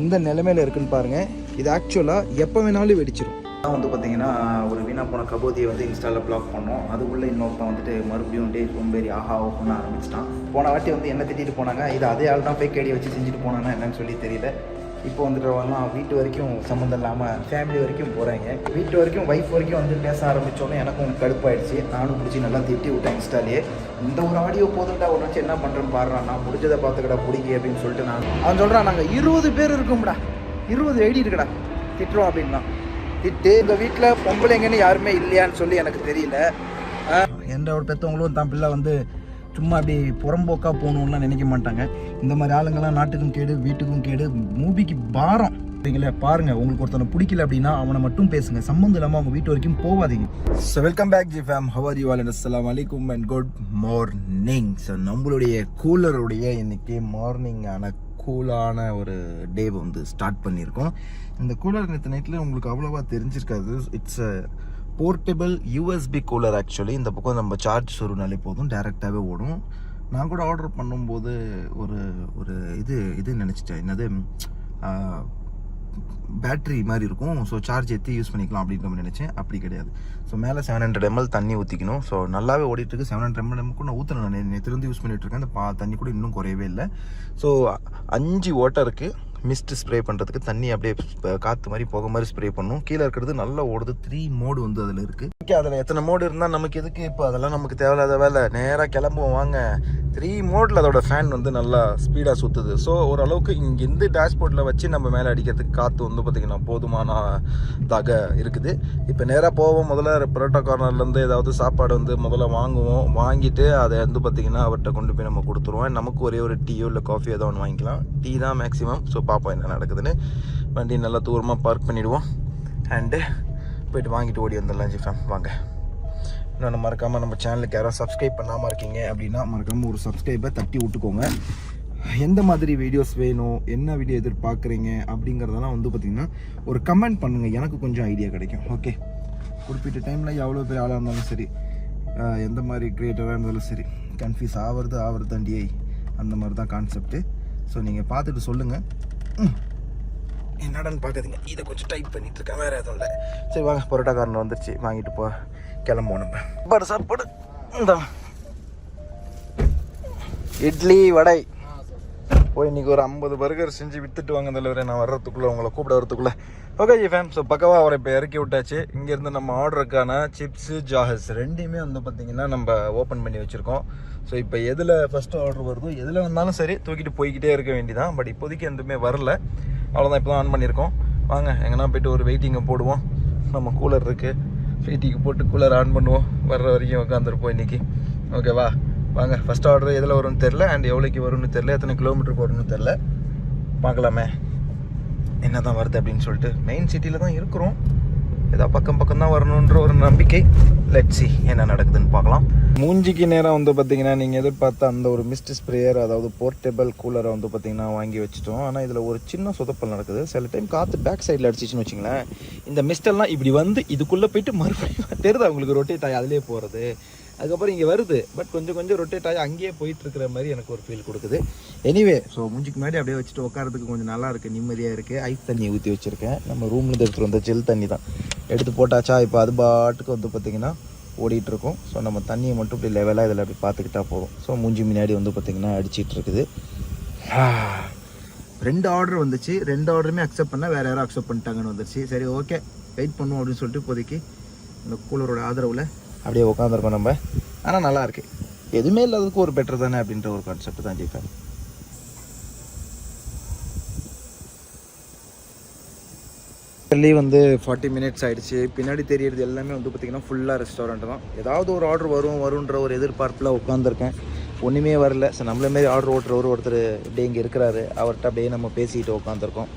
எந்த நிலைமையில் இருக்குன்னு பாருங்கள் இது ஆக்சுவலாக எப்போ வேணாலும் வெடிச்சிடும் தான் வந்து பார்த்தீங்கன்னா ஒரு வீணாக போன கபோதியை வந்து இன்ஸ்டாவில் ப்ளாக் பண்ணோம். அதுக்குள்ளே இன்னொருத்தன் வந்துட்டு மறுபடியும் டே சோம்பேறி ஆஹா ஓப்பன் ஆரம்பிச்சிட்டான். போன வாட்டி வந்து என்ன திட்டிட்டு போனாங்க. இது அதே ஆள் தான் ஃபேக் கேடி வச்சு செஞ்சுட்டு போனானா என்னன்னு சொல்லி தெரியல. இப்போ வந்துட்டுலாம் வீட்டு வரைக்கும் சம்மந்தம் இல்லாமல் ஃபேமிலி வரைக்கும் போகிறாங்க வீட்டு வரைக்கும் ஒய்ஃப் வரைக்கும் வந்து பேச ஆரம்பித்தோன்னே எனக்கும் கடுப்பாயிடுச்சு. நானும் பிடிச்சி நல்லா திட்டி விட்டேன் இன்ஸ்டாலேயே இந்த ஒரு ஆடியோ போதும்டா ஒன்று வச்சு என்ன பண்ணுறேன்னு பாடுறான் நான் முடிஞ்சதை பார்த்துக்கடா பிடிக்கி அப்படின்னு சொல்லிட்டு நான் அவன் சொல்கிறான் நாங்கள் இருபது பேர் இருக்கோம்டா. இருபது ஐடி இருக்குடா. திட்டுறோம் அப்படின்னா. திட்டு இந்த வீட்டில் பொம்பளைங்கன்னு யாருமே இல்லையான்னு சொல்லி எனக்கு தெரியல. எந்த ஒரு பெற்றவங்களும் தான் பிள்ளை வந்து சும்மா அப்படி புறம்போக்காக போகணும்லாம் நினைக்க மாட்டாங்க. இந்த மாதிரி ஆளுங்கெல்லாம் நாட்டுக்கும் கேடு வீட்டுக்கும் கேடு மூவிக்கு பாரம். சரிங்களா பாருங்க உங்களுக்கு ஒருத்தனை பிடிக்கல அப்படின்னா அவனை மட்டும் பேசுங்க. சம்மந்தம் இல்லாமல் அவங்க வீட்டு வரைக்கும் போகாதீங்க. So welcome back G fam how are you all அஸ்லாம் வலைக்கும் அண்ட் குட் மார்னிங் ஸோ நம்மளுடைய கூலருடைய இன்னைக்கு மார்னிங்கான கூலான ஒரு டே வந்து ஸ்டார்ட் பண்ணியிருக்கோம். இந்த கூலர் நேற்று நைட்டில் உங்களுக்கு அவ்வளோவா தெரிஞ்சிருக்காது. It's a portable USB cooler actually இந்த பக்கம் நம்ம சார்ஜ் சொருனாலே போதும் டேரெக்டாகவே ஓடும். நான் கூட ஆர்டர் பண்ணும்போது ஒரு ஒரு இது இது நினச்சிட்டேன். என்னது? பேட்ரி மாதிரி இருக்கும். ஸோ சார்ஜ் ஏற்றி யூஸ் பண்ணிக்கலாம் அப்படின்ற மாதிரி நினச்சேன். அப்படி கிடையாது. ஸோ மேலே செவன் ஹண்ட்ரட் எம்எல் தண்ணி ஊற்றிக்கணும் ஸோ நல்லாவே ஓடிட்டுருக்கு செவன் ஹண்ட்ரட் எம்எல் கூட நான் ஊற்றணும் நான் நேற்று இருந்து யூஸ் பண்ணிட்டு இருக்கேன். அந்த பா தண்ணி கூட இன்னும் குறையவே இல்லை. ஸோ அஞ்சு ஓட்டருக்கு மிஸ்ட் ஸ்ப்ரே பண்ணுறதுக்கு தண்ணி அப்படியே காற்று மாதிரி போக மாதிரி ஸ்ப்ரே பண்ணும். கீழே இருக்கிறது நல்லா ஓடுது. த்ரீ மோடு வந்து அதில் இருக்குது ஓகே அதில் எத்தனை மோடு இருந்தால் நமக்கு எதுக்கு இப்போ? அதெல்லாம் நமக்கு தேவையில்லாத வேலை. நேராக கிளம்புவோம் வாங்க. த்ரீ மோடில் அதோட ஃபேன் வந்து நல்லா ஸ்பீடாக சுற்றுது ஸோ ஓரளவுக்கு இங்கேருந்து டேஷ்போர்டில் வச்சு நம்ம மேலே அடிக்கிறதுக்கு காற்று வந்து பார்த்திங்கன்னா போதுமானதாக இருக்குது. இப்போ நேராக போவோம். முதல்ல பரோட்டா கார்னர்லேருந்து ஏதாவது சாப்பாடு வந்து முதல்ல வாங்குவோம். வாங்கிட்டு அதை வந்து பார்த்திங்கன்னா அவர்கிட்ட கொண்டு போய் நம்ம கொடுத்துருவோம். நமக்கு ஒரே ஒரு டீயோ இல்லை காஃபியோ ஏதோ ஒன்று வாங்கிக்கலாம். டீ தான் மேக்ஸிமம் ஸோ பார்ப்போம் என்ன நடக்குதுன்னு. வண்டி நல்லா தூரமாக பார்க் பண்ணிவிடுவோம் அண்டு போயிட்டு வாங்கிட்டு ஓடி வந்துடலாம் ஜிஃபேம் வாங்க. இன்னொன்று மறக்காமல் நம்ம சேனலுக்கு யாரும் சப்ஸ்கிரைப் பண்ணாமல் இருக்கீங்க அப்படின்னா மறக்காமல் ஒரு சப்ஸ்கிரைபை தட்டி விட்டுக்கோங்க. எந்த மாதிரி வீடியோஸ் வேணும் என்ன வீடியோ எதிர்பார்க்குறீங்க அப்படிங்கிறதெல்லாம் வந்து பார்த்திங்கன்னா ஒரு கமெண்ட் பண்ணுங்கள் எனக்கு கொஞ்சம் ஐடியா கிடைக்கும். ஓகே குறிப்பிட்ட டைமில் எவ்வளோ பேர் ஆளாக இருந்தாலும் சரி எந்த மாதிரி க்ரியேட்டராக இருந்தாலும் சரி கன்ஃபியூஸ் ஆகிறது ஆகிறது தாண்டியை அந்த மாதிரி தான் கான்செப்ட்டு ஸோ நீங்கள் பார்த்துட்டு சொல்லுங்கள் என்னடான்னு பார்க்குதுங்க. இதை கொஞ்சம் டைப் பண்ணிட்டு இருக்கேன். வேறு எதுவும் இல்லை. சரி வாங்க. பரோட்டா காரன் வந்துருச்சு. வாங்கிட்டு போ. கிளம்புவோம் நம்ம. சாப்பாடு சாப்பாடு இந்த. இட்லி வடை. போய் இன்னைக்கு ஒரு ஐம்பது பர்கர் செஞ்சு விற்றுட்டு வாங்க தலைவரே நான் வர்றதுக்குள்ளே உங்களை கூப்பிட வரதுக்குள்ளே ஓகே ஜி ஃபேம் ஸோ பக்கவா அவரை இப்போ இறக்கி விட்டாச்சு. இங்கேருந்து நம்ம ஆர்டருக்கான சிப்ஸு ஜாஹஸ் ரெண்டையுமே வந்து பார்த்திங்கன்னா நம்ம ஓப்பன் பண்ணி வச்சுருக்கோம். ஸோ இப்போ எதில் ஃபஸ்ட்டு ஆர்டர் வருதோ எதில் வந்தாலும் சரி தூக்கிட்டு போய்கிட்டே இருக்க வேண்டியதான் பட் இப்போதைக்கு எதுவுமே வரல. அவ்வளோதான் இப்போ தான் ஆன் பண்ணியிருக்கோம். வாங்க எங்கன்னா போயிட்டு ஒரு வெயிட்டிங்கை போடுவோம். நம்ம கூலர் இருக்குது வெயிட்டிங்கு போட்டு கூலர் ஆன் பண்ணுவோம். வர்ற வரைக்கும் உட்காந்துருப்போம் இன்றைக்கி ஓகேவா வாங்க ஃபஸ்ட் ஆர்டர் எதில் வரும்னு தெரில அண்ட் எவ்வளோக்கு வரும்னு தெரில எத்தனை கிலோமீட்டருக்கு வரும்னு தெரில பார்க்கலாமே. என்ன தான் வருது அப்படின்னு சொல்லிட்டு மெயின் சிட்டியில் தான் இருக்கிறோம். ஏதோ பக்கம் பக்கம் தான் வரணுன்ற ஒரு நம்பிக்கை. லெட்ஸி என்ன நடக்குதுன்னு பார்க்கலாம். மூஞ்சிக்கு நேரம் வந்து பார்த்தீங்கன்னா நீங்கள் எதிர்பார்த்த அந்த ஒரு மிஸ்ட் ஸ்ப்ரேயர் அதாவது போர்ட்டபிள் கூலரை வந்து பார்த்தீங்கன்னா வாங்கி வச்சுட்டோம். ஆனால் இதில் ஒரு சின்ன சொதப்பல் நடக்குது. சில டைம் காற்று பேக் சைடில் அடிச்சிச்சுன்னு வச்சிங்களேன். இந்த மிஸ்டெல்லாம் இப்படி வந்து இதுக்குள்ளே போயிட்டு மறுபடியும் தெரியுது அவங்களுக்கு ரொட்டேட் ஆகி அதிலே போகிறது அதுக்கப்புறம் இங்கே வருது. பட் கொஞ்சம் கொஞ்சம் ரொட்டேட் ஆகி அங்கேயே போயிட்டு இருக்கிற மாதிரி எனக்கு ஒரு ஃபீல் கொடுக்குது. எனிவே ஸோ மூஞ்சிக்கு முன்னாடி அப்படியே வச்சுட்டு உட்காரதுக்கு கொஞ்சம் நல்லா இருக்குது நிம்மதியாக இருக்குது ஐஸ் தண்ணி ஊற்றி வச்சுருக்கேன். நம்ம ரூம்ல எடுத்துகிட்டு வந்த ஜெல் தண்ணி தான். எடுத்து போட்டாச்சா இப்போ அது பாட்டுக்கு வந்து பார்த்திங்கன்னா ஓடிட்டுருக்கோம். ஸோ நம்ம தண்ணியை மட்டும் இப்படி லெவலாக இதில் அப்படி பார்த்துக்கிட்டா போதும். ஸோ மூஞ்சி முன்னாடி வந்து பார்த்திங்கன்னா அடிச்சிட்டு இருக்குது ரெண்டு ஆர்டர் வந்துச்சு. ரெண்டு ஆர்டருமே அக்செப்ட் பண்ணால் வேறு யாரும் அக்செப்ட் பண்ணிட்டாங்கன்னு வந்துருச்சு. சரி ஓகே வெயிட் பண்ணுவோம் அப்படின்னு சொல்லிட்டு இப்போதைக்கு இந்த கூலரோட ஆதரவில் அப்படியே உட்காந்துருக்கோம் நம்ம. ஆனால் நல்லாயிருக்கு. எதுவுமே இல்லாததுக்கு ஒரு பெட்டர் தானே அப்படின்ற ஒரு கான்செப்ட் தான் ஜிஃபேன் வந்து ஃபார்ட்டி மினிட்ஸ் ஆகிடுச்சு பின்னாடி தெரியறது எல்லாமே வந்து பார்த்திங்கன்னா ஃபுல்லாக ரெஸ்டாரண்ட் தான். ஏதாவது ஒரு ஆர்டர் வரும் வரும்ன்ற ஒரு எதிர்பார்ப்பில் உட்காந்துருக்கேன் ஒன்றுமே வரல. ஸோ நம்மள மாரி ஆர்டர் ஓட்டுறவர் ஒருத்தர் இப்படியே இங்கே இருக்கிறாரு. அவர்கிட்ட அப்படியே நம்ம பேசிக்கிட்டு உட்காந்துருக்கோம்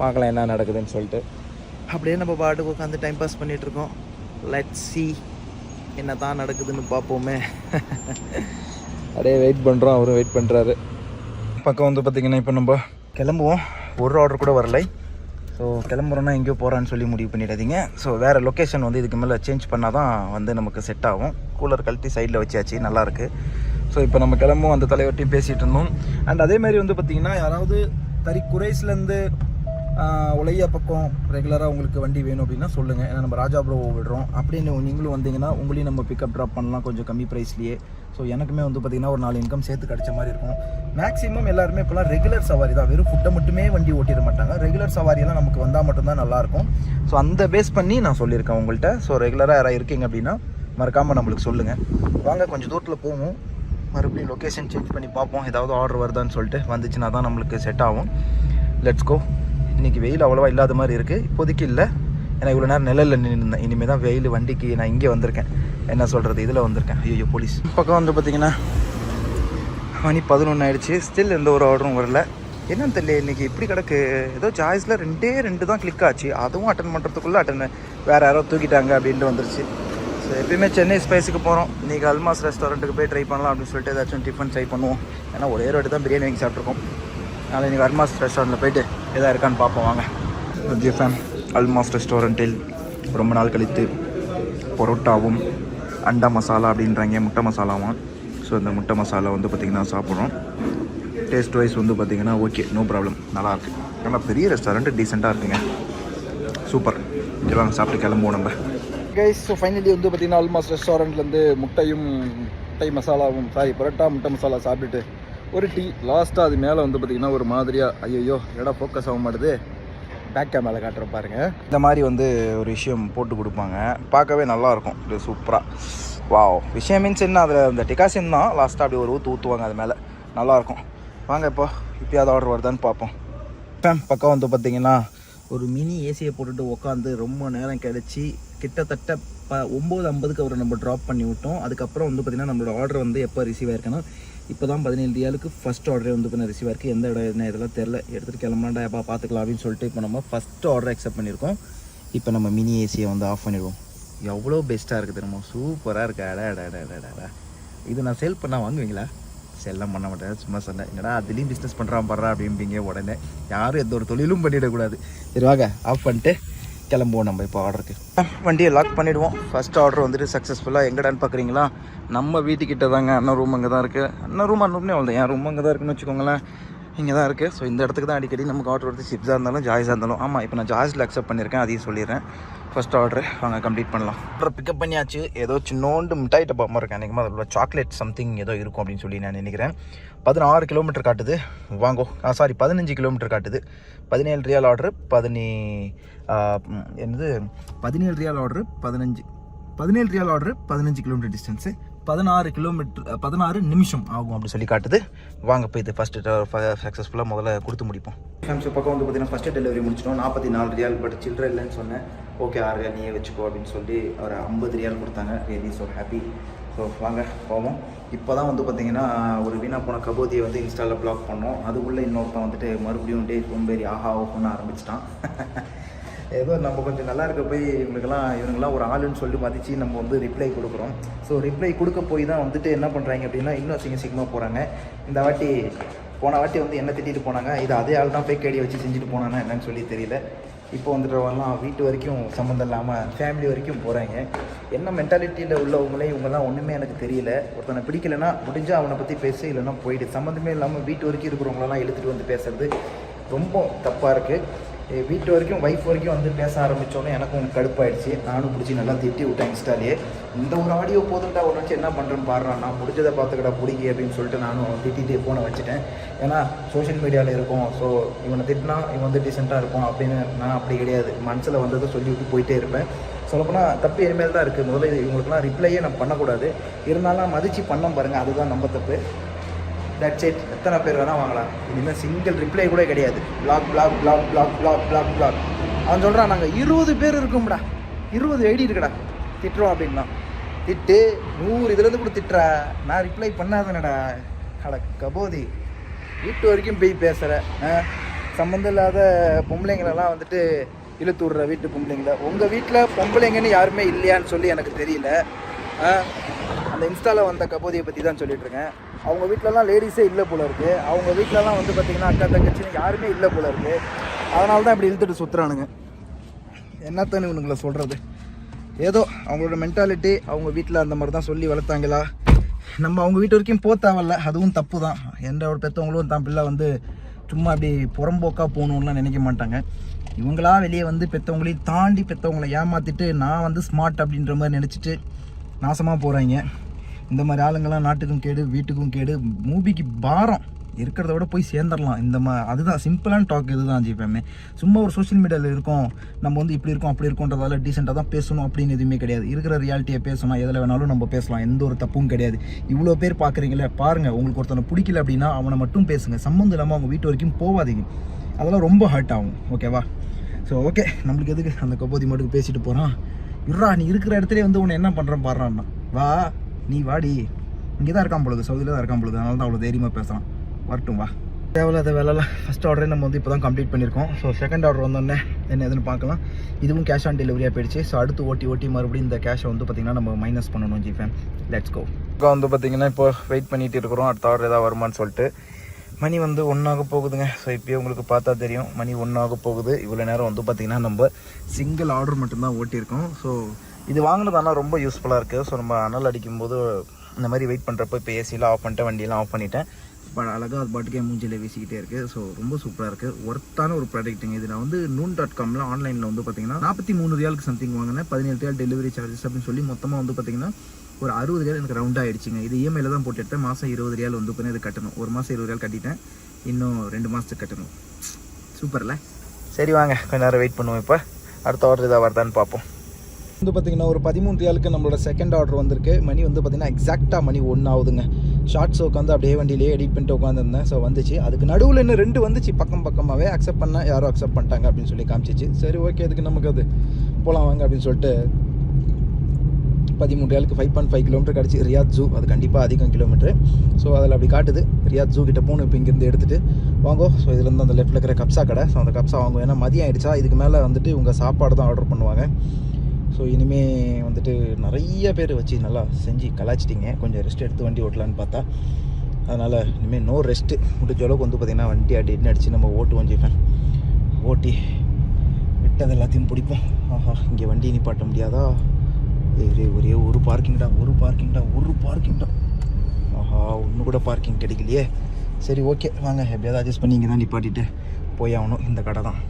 பார்க்கலாம் என்ன நடக்குதுன்னு சொல்லிட்டு. அப்படியே நம்ம பாட்டுக்கு உட்காந்து டைம் பாஸ் பண்ணிகிட்ருக்கோம் லெட் சி என்ன தான் நடக்குதுன்னு பார்ப்போமே. அப்படியே வெயிட் பண்ணுறோம் அவரும் வெயிட் பண்ணுறாரு பக்கம் வந்து பார்த்திங்கன்னா இப்போ நம்ம கிளம்புவோம். ஒரு ஆர்டர் கூட வரலை. ஸோ கிளம்புறோன்னா எங்கேயோ போகிறான்னு சொல்லி முடிவு பண்ணிடாதீங்க. ஸோ வேறு லொக்கேஷன் வந்து இதுக்கு மேலே சேஞ்ச் பண்ணால் தான் வந்து நமக்கு செட் ஆகும். கூலர் கழட்டி சைடில் வச்சாச்சு. நல்லாயிருக்கு ஸோ இப்போ நம்ம கிளம்பும் அந்த தலைவர்கிட்டையும் பேசிகிட்டு இருந்தோம். அண்ட் அதேமாதிரி வந்து பார்த்திங்கன்னா யாராவது தறி குறைஸ்லேருந்து உலைய பக்கம் ரெகுலராக உங்களுக்கு வண்டி வேணும் அப்படின்னா சொல்லுங்கள் ஏன்னா நம்ம ராஜா ப்ரோ விடுறோம். அப்படின்னு நீங்களும் வந்தீங்கன்னா உங்களையும் நம்ம பிக்கப் ட்ராப் பண்ணலாம் கொஞ்சம் கம்மி ப்ரைஸ்லேயே ஸோ எனக்குமே வந்து பார்த்திங்கன்னா ஒரு நாலு இன்கம் சேர்த்து கிடச்ச மாதிரி இருக்கும். மேக்ஸிமம் எல்லாருமே இப்போலாம் ரெகுலர் சவாரி தான். வெறும் ஃபுட்டை மட்டுமே வண்டி ஓட்டிட மாட்டாங்க. ரெகுலர் சவாரியெல்லாம் நமக்கு வந்தால் மட்டும்தான் நல்லாயிருக்கும். ஸோ அந்த பேஸ் பண்ணி நான் சொல்லியிருக்கேன் உங்கள்கிட்ட ஸோ ரெகுலராக யாராவது இருக்கீங்க அப்படின்னா மறக்காமல் நம்மளுக்கு சொல்லுங்கள் வாங்க கொஞ்சம் தூரத்தில் போவோம். மறுபடியும் லொக்கேஷன் சேஞ்ச் பண்ணி பார்ப்போம். ஏதாவது ஆர்டர் வருதான்னு சொல்லிட்டு வந்துச்சுன்னா தான் நம்மளுக்கு செட் ஆகும். லெட்ஸ் கோ இன்றைக்கி வெயில் அவ்வளோவா இல்லாத மாதிரி இருக்குது இப்போதைக்கு இல்லை. ஏன்னா இவ்வளோ நேரம் நிழலில் நின்று இனிமேல் தான் வெயில் வண்டிக்கு நான் இங்கே வந்திருக்கேன். என்ன சொல்கிறது இதில் வந்திருக்கேன். ஐயோ போலீஸ். பக்கம் வந்து பார்த்திங்கன்னா மணி பதினொன்று ஆயிடுச்சு. ஸ்டில் எந்த ஒரு ஆர்டரும் வரல. என்னன்னு தெரியல இன்றைக்கி இப்படி கிடக்கு. ஏதோ சாய்ஸில் ரெண்டே ரெண்டு தான் கிளிக் ஆச்சு. அதுவும் அட்டன் பண்ணுறதுக்குள்ளே அட்டன் வேறு யாரோ தூக்கிட்டாங்க அப்படின்ட்டு வந்துருச்சு. ஸோ எப்பயுமே சென்னை ஸ்பைஸுக்கு போகிறோம் இன்றைக்கி அல்மாஸ் ரெஸ்டாரண்ட்டுக்கு போய் ட்ரை பண்ணலாம் அப்படின்னு சொல்லிட்டு ஏதாச்சும் டிஃபன் ட்ரை பண்ணுவோம். ஏன்னா ஒரே ரோட்டு தான் பிரியாணி வாங்கி சாப்பிட்ருக்கோம் அதனால் இன்றைக்கி அல்மாஸ் ரெஸ்டாரண்ட்டில் போயிட்டு எதாக இருக்கான்னு பார்ப்போம் வாங்க. ஜிஎஃப்எம் அல்மாஸ் ரெஸ்டாரண்ட்டில் ரொம்ப நாள் கழித்து பரோட்டாவும் அண்டா மசாலா அப்படின்றாங்க முட்டை மசாலாவும். ஸோ அந்த முட்டை மசாலா வந்து பார்த்திங்கன்னா சாப்பிட்றோம். டேஸ்ட் வைஸ் வந்து பார்த்திங்கன்னா ஓகே நோ ப்ராப்ளம் நல்லாயிருக்கு நல்லா பெரிய ரெஸ்டாரண்ட்டு டீசெண்டாக இருக்குங்க. சூப்பர் இதெல்லாம் சாப்பிட்டு கிளம்புவோம் நம்ம. கைஸ் ஸோ ஃபைனலி வந்து பார்த்திங்கன்னா ஆல்மாஸ் ரெஸ்டாரண்ட்லேருந்து முட்டையும் முட்டை மசாலாவும் சாரி பரோட்டா முட்டை மசாலா சாப்பிட்டுட்டு ஒரு டீ. லாஸ்ட்டாக அது மேலே வந்து பார்த்திங்கன்னா ஒரு மாதிரியாக ஐயோ இடம் ஃபோக்கஸ் ஆக மாட்டுது. பேக் கேமரா காட்டுற பாருங்க. இந்த மாதிரி வந்து ஒரு விஷயம் போட்டு கொடுப்பாங்க. பார்க்கவே நல்லாயிருக்கும் இது சூப்பராக வாவ் விஷயம் மீன்ஸ் என்ன? அதில் அந்த டிகாசின் தான். லாஸ்ட்டாக அப்படி ஒரு ஊற்று ஊற்றுவாங்க அது மேலே. நல்லாயிருக்கும் வாங்க இப்போ இப்போயாவது ஆர்டர் வருதான்னு பார்ப்போம். பக்கம் வந்து பார்த்திங்கன்னா ஒரு மினி ஏசியை போட்டுட்டு உட்காந்து ரொம்ப நேரம் கிடச்சி கிட்டத்தட்ட ப ஒம்பது ஐம்பதுக்கு அவரை நம்ம ட்ராப் பண்ணி விட்டோம். அதுக்கப்புறம் வந்து பார்த்திங்கன்னா நம்மளோட ஆர்டர் வந்து எப்போ ரிசீவ் ஆயிருக்குன்னா இப்போ தான் பதினேழு ரியாலுக்கு ஃபஸ்ட் ஆர்டரே வந்து இப்போ ரிசீவ் ஆயிருக்கு எந்த இடம் என்ன இதெல்லாம் தெரில எடுத்துகிட்டு கிளம்பலாண்டா எப்பா பார்த்துக்கலாம் அப்படின்னு சொல்லிட்டு இப்போ நம்ம ஃபஸ்ட் ஆர்டர் அக்செப்ட் பண்ணியிருக்கோம் இப்போ நம்ம மினி ஏசியை வந்து ஆஃப் பண்ணிடுவோம். எவ்வளோ பெஸ்ட்டாக இருக்குது தெரியுமா? சூப்பராக இருக்குது அட அட அட அட, இது நான் சேல் பண்ணால் வாங்குவீங்களா? செல்லாம் பண்ண மாட்டேன். சும்மா சொன்னேன். என்னடா அதுலேயும் பிஸ்னஸ் பண்ணுறான் பண்றா அப்படிம்பீங்க உடனே. யாரும் எந்த ஒரு தொழிலும் பண்ணிடக்கூடாது. சரி வாங்க ஆஃப் பண்ணிட்டு கிளம்புவோம் நம்ம இப்போ ஆர்டருக்கு வண்டியை லாக் பண்ணிவிடுவோம் ஃபஸ்ட் ஆர்டர் வந்துட்டு சக்ஸஸ்ஃபுல்லாக எங்கடான்னு பார்க்குறீங்களா நம்ம வீட்டுக்கிட்ட தாங்க அண்ணன் ரூம் அங்கே தான் இருக்குது அண்ணன் ரூம் அண்ணன் ரூம்னே அவ்வளோ என் ரூம் அங்கே தான் இருக்குன்னு வச்சுக்கோங்களேன். இங்கே தான் இருக்குது ஸோ இந்த இடத்துக்கு தான் அடிக்கடி நமக்கு ஆர்டர் வருது சிப்ஸாக இருந்தாலும் ஜாய்ஸாக இருந்தாலும். ஆமாம் இப்போ நான் ஜாய்ஸில் அக்செப்ட் பண்ணியிருக்கேன் அதையும் சொல்லிடுறேன். ஃபஸ்ட் ஆர்டர் வாங்க கம்ப்ளீட் பண்ணலாம். அப்புறம் பிக்கப் பண்ணியாச்சு. ஏதோ சின்னோண்டு மிட்டாய் டப்பா மாதிரி இருக்கேன் அன்றைக்குமா அதில் சாக்லேட் சம்திங் ஏதோ இருக்கும் அப்படின்னு சொல்லி நான் நினைக்கிறேன். பதினாறு கிலோமீட்டர் காட்டுது. வாங்கோ ஆ சாரி பதினஞ்சு கிலோமீட்டர் காட்டுது. பதினேழு ரியால் ஆர்டர் பதினி என்னது? பதினேழு ரியால் ஆர்டர் பதினஞ்சு. பதினேழு ரியால் ஆர்டர் பதினஞ்சு கிலோமீட்டர் டிஸ்டன்ஸு பதினாறு கிலோமீட்டர் பதினாறு நிமிஷம் ஆகும் அப்படின்னு சொல்லி காட்டுது. வாங்க போய் இது ஃபஸ்ட்டு சக்ஸஸ்ஃபுல்லாக முதல்ல கொடுத்து முடிப்போம். ஃபேம்ஸ் பக்கம் வந்து பார்த்தீங்கன்னா ஃபஸ்ட்டு டெலிவரி முடிச்சிட்டோம். நாற்பத்தி நாலு ரியால் பட் சில்லற இல்லைன்னு சொன்னேன். ஓகே ஆறு ரியால் நீயே வச்சுக்கோ அப்படின்னு சொல்லி ஒரு ஐம்பது ரியால் கொடுத்தாங்க. ரியலி ஸோ ஹாப்பி ஸோ வாங்க போவோம். இப்போ தான் வந்து பார்த்தீங்கன்னா ஒரு வீணாக போன கபோதியை வந்து இன்ஸ்டாவில் ப்ளாக் பண்ணோம். அதுக்குள்ளே இன்னொருத்தன் வந்துட்டு மறுபடியும் டே சோம்பேறி ஆஹா ஓப்பன் ஆரம்பிச்சிட்டான். ஏதோ நம்ம கொஞ்சம் நல்லா இருக்க போய் இவங்களுக்கெல்லாம் இவங்கெல்லாம் ஒரு ஆளுன்னு சொல்லி மதித்து நம்ம வந்து ரிப்ளை கொடுக்குறோம். ஸோ ரிப்ளை கொடுக்க போய் தான் வந்துட்டு என்ன பண்ணுறாங்க அப்படின்னா இன்னும் சிங்க சிங்கமாக போகிறாங்க இந்த வாட்டி போன வாட்டி வந்து என்ன திட்டிட்டு போனாங்க? இது அதே ஆள் தான் போய் கேடி வச்சு செஞ்சுட்டு போனானா என்னன்னு சொல்லி தெரியல. இப்போ வந்துட்டுறவங்கலாம் வீட்டு வரைக்கும் சம்மந்தம் இல்லாமல் ஃபேமிலி வரைக்கும் போகிறாங்க என்ன மென்டாலிட்டியில் உள்ளவங்களே இவங்கெல்லாம் ஒன்றுமே எனக்கு தெரியல. ஒருத்தனை பிடிக்கலைன்னா முடிஞ்சால் அவனை பற்றி பேச இல்லைன்னா போயிடு. சம்மந்தமே இல்லாமல் வீட்டு வரைக்கும் இருக்கிறவங்களெல்லாம் எழுத்துட்டு வந்து பேசுறது ரொம்ப தப்பாக இருக்குது வீட்டு வரைக்கும் ஒய்ஃப் வரைக்கும் வந்து பேச ஆரம்பித்தோன்னே எனக்கும் கடுப்பாயிடுச்சு. நானும் பிடிச்சி நல்லா திட்டி விட்டேன் இன்ஸ்டாலே இந்த ஒரு ஆடியோ போதுண்டா ஒரு வச்சு என்ன பண்ணுறேன்னு பாடுறான் நான் முடிஞ்சதை பார்த்துக்கடா பிடிக்கி அப்படின்னு சொல்லிட்டு நானும் திட்டிகிட்டே ஃபோனை வச்சுட்டேன். ஏன்னா சோஷியல் மீடியாவில் இருக்கும். ஸோ இவனை திட்டினா இவன் வந்து டீசெண்டாக இருக்கும் அப்படின்னு நான் அப்படி கிடையாது. மனசில் வந்ததை சொல்லி விட்டு போயிட்டே இருப்பேன். சொல்லப்போனால் தப்பு இனிமேல் தான் இருக்குது முதல்ல இவங்களுக்குலாம் ரிப்ளையே நான் பண்ணக்கூடாது. இருந்தாலும் மதித்து பண்ண பாருங்கள் அதுதான் நம்ம தப்பு. தட்ஸ் இட் எத்தனை பேர் வேணால் வாங்கலாம். இனிமேல் சிங்கிள் ரிப்ளை கூட கிடையாது. Block block block block block block block அவன் சொல்கிறான் நாங்கள் இருபது பேர் இருக்கோம்டா. இருபது ஐடி இருக்குடா. திட்டுறோம் அப்படின்னா. திட்டு நூறு இதுலேருந்து கூட திட்டுறா. நான் ரிப்ளை பண்ணாதனடா. அட கபோதி வீட்டு வரைக்கும் போய் பேசுகிற சம்மந்தம் இல்லாத பொம்பளைங்களெல்லாம் வந்துட்டு இழுத்து விட்ற வீட்டு பொம்பளைங்கள. உங்கள் வீட்டில் பொம்பளைங்கன்னு யாருமே இல்லையான்னு சொல்லி எனக்கு தெரியல. ஆ, அந்த இன்ஸ்டாவில் வந்த கபோதியை பற்றி தான் சொல்லிட்டு இருக்கேன். அவங்க வீட்டிலலாம் லேடிஸே இல்லை போல இருக்குது அவங்க வீட்டிலலாம் வந்து பார்த்திங்கன்னா அக்கா தங்கச்சின்னு யாருமே இல்லை போல இருக்குது அதனால தான் இப்படி இழுத்துட்டு சுற்றுறானுங்க என்னத்தன்னு இவனுங்களை சொல்கிறது ஏதோ அவங்களோட மென்டாலிட்டி அவங்க வீட்டில் அந்த மாதிரி தான் சொல்லி வளர்த்தாங்களா? நம்ம அவங்க வீட்டு வரைக்கும் போக தேவையில்ல. அதுவும் தப்பு தான் எந்த ஒரு பெற்றவங்களும் தான் பிள்ளை வந்து சும்மா அப்படி புறம்போக்காக போகணும்லாம் நினைக்க மாட்டாங்க. இவங்களா வெளியே வந்து பெற்றவங்களையும் தாண்டி பெற்றவங்கள ஏமாற்றிட்டு நான் வந்து ஸ்மார்ட் அப்படின்ற மாதிரி நினச்சிட்டு நாசமாக போகிறாங்க இந்த மாதிரி ஆளுங்கெல்லாம் நாட்டுக்கும் கேடு வீட்டுக்கும் கேடு மூவிக்கு பாரம். இருக்கிறத விட போய் சேர்ந்துடலாம். இந்த மா அதுதான் சிம்பிளான டாக் இதுதான் ஜிபேமே சும்மா ஒரு சோஷியல் மீடியாவில் இருக்கோம். நம்ம வந்து இப்படி இருக்கோம் அப்படி இருக்கோன்றதால டீசெண்டாக தான் பேசணும் அப்படின்னு எதுவுமே கிடையாது. இருக்கிற ரியாலிட்டியை பேசணும் எதில் வேணாலும் நம்ம பேசலாம். எந்த ஒரு தப்பும் கிடையாது. இவ்வளோ பேர் பார்க்குறீங்களே பாருங்கள் உங்களுக்கு ஒருத்தனை பிடிக்கல அப்படின்னா அவனை மட்டும் பேசுங்க. சம்மந்தம் இல்லாமல் அவங்க வீட்டு வரைக்கும் போகாதீங்க அதெல்லாம் ரொம்ப ஹர்ட் ஆகும். ஓகேவா ஸோ ஓகே நம்மளுக்கு எதுக்கு அந்த கபோதி மட்டும் பேசிட்டு போகிறான் இருறா நீ இருக்கிற இடத்துல வந்து உன்னை என்ன பண்ணுறேன் பாடுறான்னா வா. நீ வாடி. இங்கே தான் இருக்கான் பொழுது சவுதியில் தான் இருக்கான் பொழுது அதனால தான் அவ்வளோ தைரியமாக பேசலாம் வரட்டும் வா. தேவையில்லாத வேலைலாம் ஃபஸ்ட் ஆர்டரே நம்ம வந்து இப்போ தான் கம்ப்ளீட் பண்ணியிருக்கோம். ஸோ செகண்ட் ஆர்டர் வந்தோடனே என்ன எதுன்னு பார்க்கலாம். இதுவும் கேஷ் ஆன் டெலிவரியாக போயிடுச்சு. ஸோ அடுத்து ஓட்டி ஓட்டி மறுபடியும் இந்த கேஷை வந்து பார்த்திங்கன்னா நம்ம மைனஸ் பண்ணணும் ஜிஃபேன் லெட்ஸ் கோ வந்து பார்த்தீங்கன்னா இப்போ வெயிட் பண்ணிட்டு இருக்கிறோம். அடுத்த ஆர்டர் ஏதாவது வருமான்னு சொல்லிட்டு. மணி வந்து ஒன்றாக போகுதுங்க. ஸோ இப்போயே உங்களுக்கு பார்த்தா தெரியும். மணி ஒன்றாக போகுது. இவ்வளோ நேரம் வந்து பார்த்திங்கன்னா நம்ம சிங்கிள் ஆர்டர் மட்டும்தான் ஓட்டியிருக்கோம். ஸோ இது வாங்கினது ஆனால் ரொம்ப யூஸ்ஃபுல்லாக இருக்குது ஸோ நம்ம அனல் அடிக்கும்போது இந்த மாதிரி வெயிட் பண்ணுறப்போ இப்போ ஏசிலாம் ஆஃப் பண்ணிட்டேன் வண்டியெல்லாம் ஆஃப் பண்ணிட்டேன். இப்போ அழகாக அது பாட்டுக்கே மூஞ்சியில் வீசிக்கிட்டே இருக்குது ஸோ ரொம்ப சூப்பராக இருக்குது ஒர்த்தான ஒரு ப்ராடக்ட்டுங்க இது நான் வந்து நூன் டாட் காமில் ஆன்லைனில் வந்து பார்த்தீங்கன்னா நாற்பத்தி மூணு ரியாலுக்கு சம்திங் வாங்கினேன். பதினேழு ரியால் டெலிவரி சார்ஜஸ் அப்படின்னு சொல்லி மொத்தமாக வந்து பார்த்தீங்கன்னா ஒரு அறுபது ரியால் எனக்கு ரவுண்ட் ஆகிடுச்சிங்க இது இஎம்ஐயில் தான் போட்டு எடுத்தேன். மாதம் இருபது ரியால் வந்து பண்ணி இது கட்டணும். ஒரு மாதம் இருபது ரியால் கட்டிட்டேன். இன்னும் ரெண்டு மாதத்துக்கு கட்டணும். சூப்பரில் சரி வாங்க. கொஞ்ச நேரம் வெயிட் பண்ணுவோம் இப்போ. அடுத்த ஆர்டர் இதாக வருதான்னு பார்ப்போம் வந்து பார்த்தீங்கன்னா ஒரு பதிமூணு ரியாலுக்கு நம்மளோட செகண்ட் ஆர்டர் வந்திருக்கு. மணி வந்து பார்த்தீங்கன்னா எக்ஸாக்டாக மணி ஒன்று ஆகுதுங்க ஷார்ட்ஸ் உட்காந்து அப்படியே வண்டியிலேயே எடிட் பண்ணிட்டு உட்காந்துருந்தேன் ஸோ வந்துச்சு. அதுக்கு நடுவில் இன்னும் ரெண்டு வந்துச்சு. பக்கம் பக்கமாகவே அக்செப்ட் பண்ண யாரும் அக்செப்ட் பண்ணிட்டாங்க அப்படின்னு சொல்லி காமிச்சிச்சு. சரி ஓகே அதுக்கு நமக்கு அது. போகலாம் வாங்க அப்படின்னு சொல்லிட்டு பதிமூணு ரியாலுக்கு ஃபைவ் பாயிண்ட் ஃபைவ் கிலோமீட்டர் கிடச்சி. Riyadh zoo. அது கண்டிப்பாக அதிகம் கிலோமீட்டர் ஸோ அதில் அப்படி காட்டுது. ரியாத் ஜூ கிட்ட போகணும் இப்போ இங்கேருந்து எடுத்துகிட்டு வாங்கோ. ஸோ இதுலேருந்து அந்த லெஃப்ட்டில் இருக்கிற கப்ஸா கடை. ஸோ அந்த கப்ஸா வாங்குவோம். ஏன்னா மதியம் ஆகிடுச்சா இதுக்கு மேலே வந்துட்டு உங்கள் சாப்பாடு தான் ஆர்டர் பண்ணுவாங்க. ஸோ இனிமேல் வந்துட்டு நிறைய பேர் வச்சு நல்லா செஞ்சு கலாச்சிட்டிங்க கொஞ்சம் ரெஸ்ட் எடுத்து வண்டி ஓட்டலான்னு பார்த்தா. அதனால் இனிமேல் நோ ரெஸ்ட்டு முடிஞ்ச அளவுக்கு வந்து பார்த்திங்கன்னா வண்டி அடி அடிச்சு அடித்து நம்ம ஓட்டுவோம் ஜெய்ஃபேன் ஓட்டி விட்டது எல்லாத்தையும் பிடிப்போம். ஆஹா இங்கே வண்டி நிப்பாட்ட முடியாதா? ஏய் ஒரே ஒரு பார்க்கிங்டா ஒரு பார்க்கிங்டா ஒரு பார்க்கிங்டா ஆஹா ஒன்று கூட பார்க்கிங் கிடைக்கலையே. சரி ஓகே வாங்க எப்படியாவது அட்ஜஸ்ட் பண்ணி இங்கே தான் நிப்பாட்டிட்டு போய் ஆகணும். இந்த கடை தான்.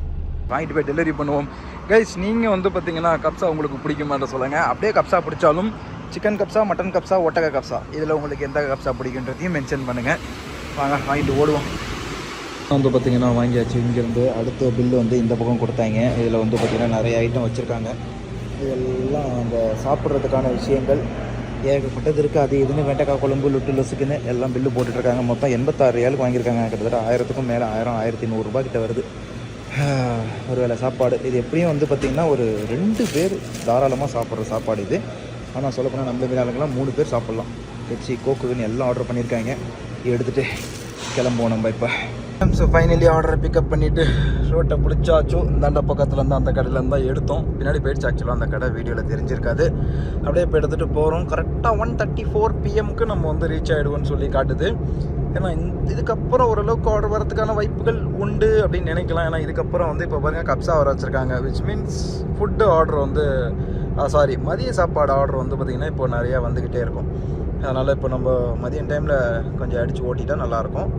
வாங்கிட்டு போய் டெலிவரி பண்ணுவோம். கைஸ் நீங்கள் வந்து பார்த்தீங்கன்னா கப்ஸா உங்களுக்கு பிடிக்குமான்ற சொல்லுங்கள் அப்படியே கப்ஸா பிடிச்சாலும் சிக்கன் கப்ஸா மட்டன் கப்ஸா ஒட்டக கப்ஸா இதில் உங்களுக்கு எந்த கப்ஸா பிடிக்குன்றதையும் மென்ஷன் பண்ணுங்கள் வாங்க வாங்கிட்டு ஓடுவோம். வந்து பார்த்தீங்கன்னா வாங்கியாச்சு. இங்கேருந்து அடுத்த பில்லு வந்து இந்த பக்கம் கொடுத்தாங்க. இதில் வந்து பார்த்தீங்கன்னா நிறைய ஐட்டம் வச்சுருக்காங்க. இதெல்லாம் அந்த சாப்பிட்றதுக்கான விஷயங்கள். ஏகப்பட்டது இருக்குது அது இதுன்னு வெண்டைக்காய் குழம்பு லுட்டு லொசுக்குன்னு எல்லாம் பில்லு போட்டுட்ருக்காங்க மொத்தம் எண்பத்தாறு ஏழுக்கு வாங்கியிருக்காங்க. கிட்டத்தட்ட ஆயிரத்துக்கும் மேலே ஆயிரம் ஆயிரத்தி நூறுரூபா கிட்ட வருது. ஒரு வேளை சாப்பாடு. இது எப்படியும் வந்து பார்த்திங்கன்னா ஒரு ரெண்டு பேர் தாராளமாக சாப்பிட்ற சாப்பாடு இது. ஆனால் சொல்லப்போனால் நம்மள மீனாளுங்கெல்லாம் மூணு பேர் சாப்பிட்லாம். பெப்சி கோக்குன்னு எல்லாம் ஆர்டர் பண்ணியிருக்காங்க. எடுத்துகிட்டு கிளம்புவோம் நம்ம இப்போ. ஸோ ஃபைனலி ஆர்டரை பிக்கப் பண்ணிவிட்டு ரோட்டை பிடிச்சாச்சும் இந்தாண்ட பக்கத்தில் இருந்து அந்த கடையிலேருந்து தான் எடுத்தோம். பின்னாடி போயிடுச்சு ஆக்சுவலாக அந்த கடை வீடியோவில் தெரிஞ்சிருக்காது. அப்படியே இப்போ எடுத்துகிட்டு போகிறோம் கரெக்டாக ஒன் தேர்ட்டி ஃபோர் பிஎம்க்கு நம்ம வந்து ரீச் ஆகிடுவோம்னு சொல்லி காட்டுது. ஏன்னா இந்த இதுக்கப்புறம் ஓரளவுக்கு ஆர்டர் வரதுக்கான வாய்ப்புகள் உண்டு அப்படின்னு நினைக்கலாம். ஏன்னா இதுக்கப்புறம் வந்து இப்போ பாருங்கள் கப்ஸா வர வச்சுருக்காங்க. விச் மீன்ஸ் ஃபுட்டு ஆர்டர் வந்து சாரி மதிய சாப்பாடு ஆர்டர் வந்து பார்த்திங்கன்னா இப்போ நிறையா வந்துக்கிட்டே இருக்கும். அதனால் இப்போ நம்ம மதியம் டைமில் கொஞ்சம் அடித்து ஓட்டிட்டால் நல்லாயிருக்கும்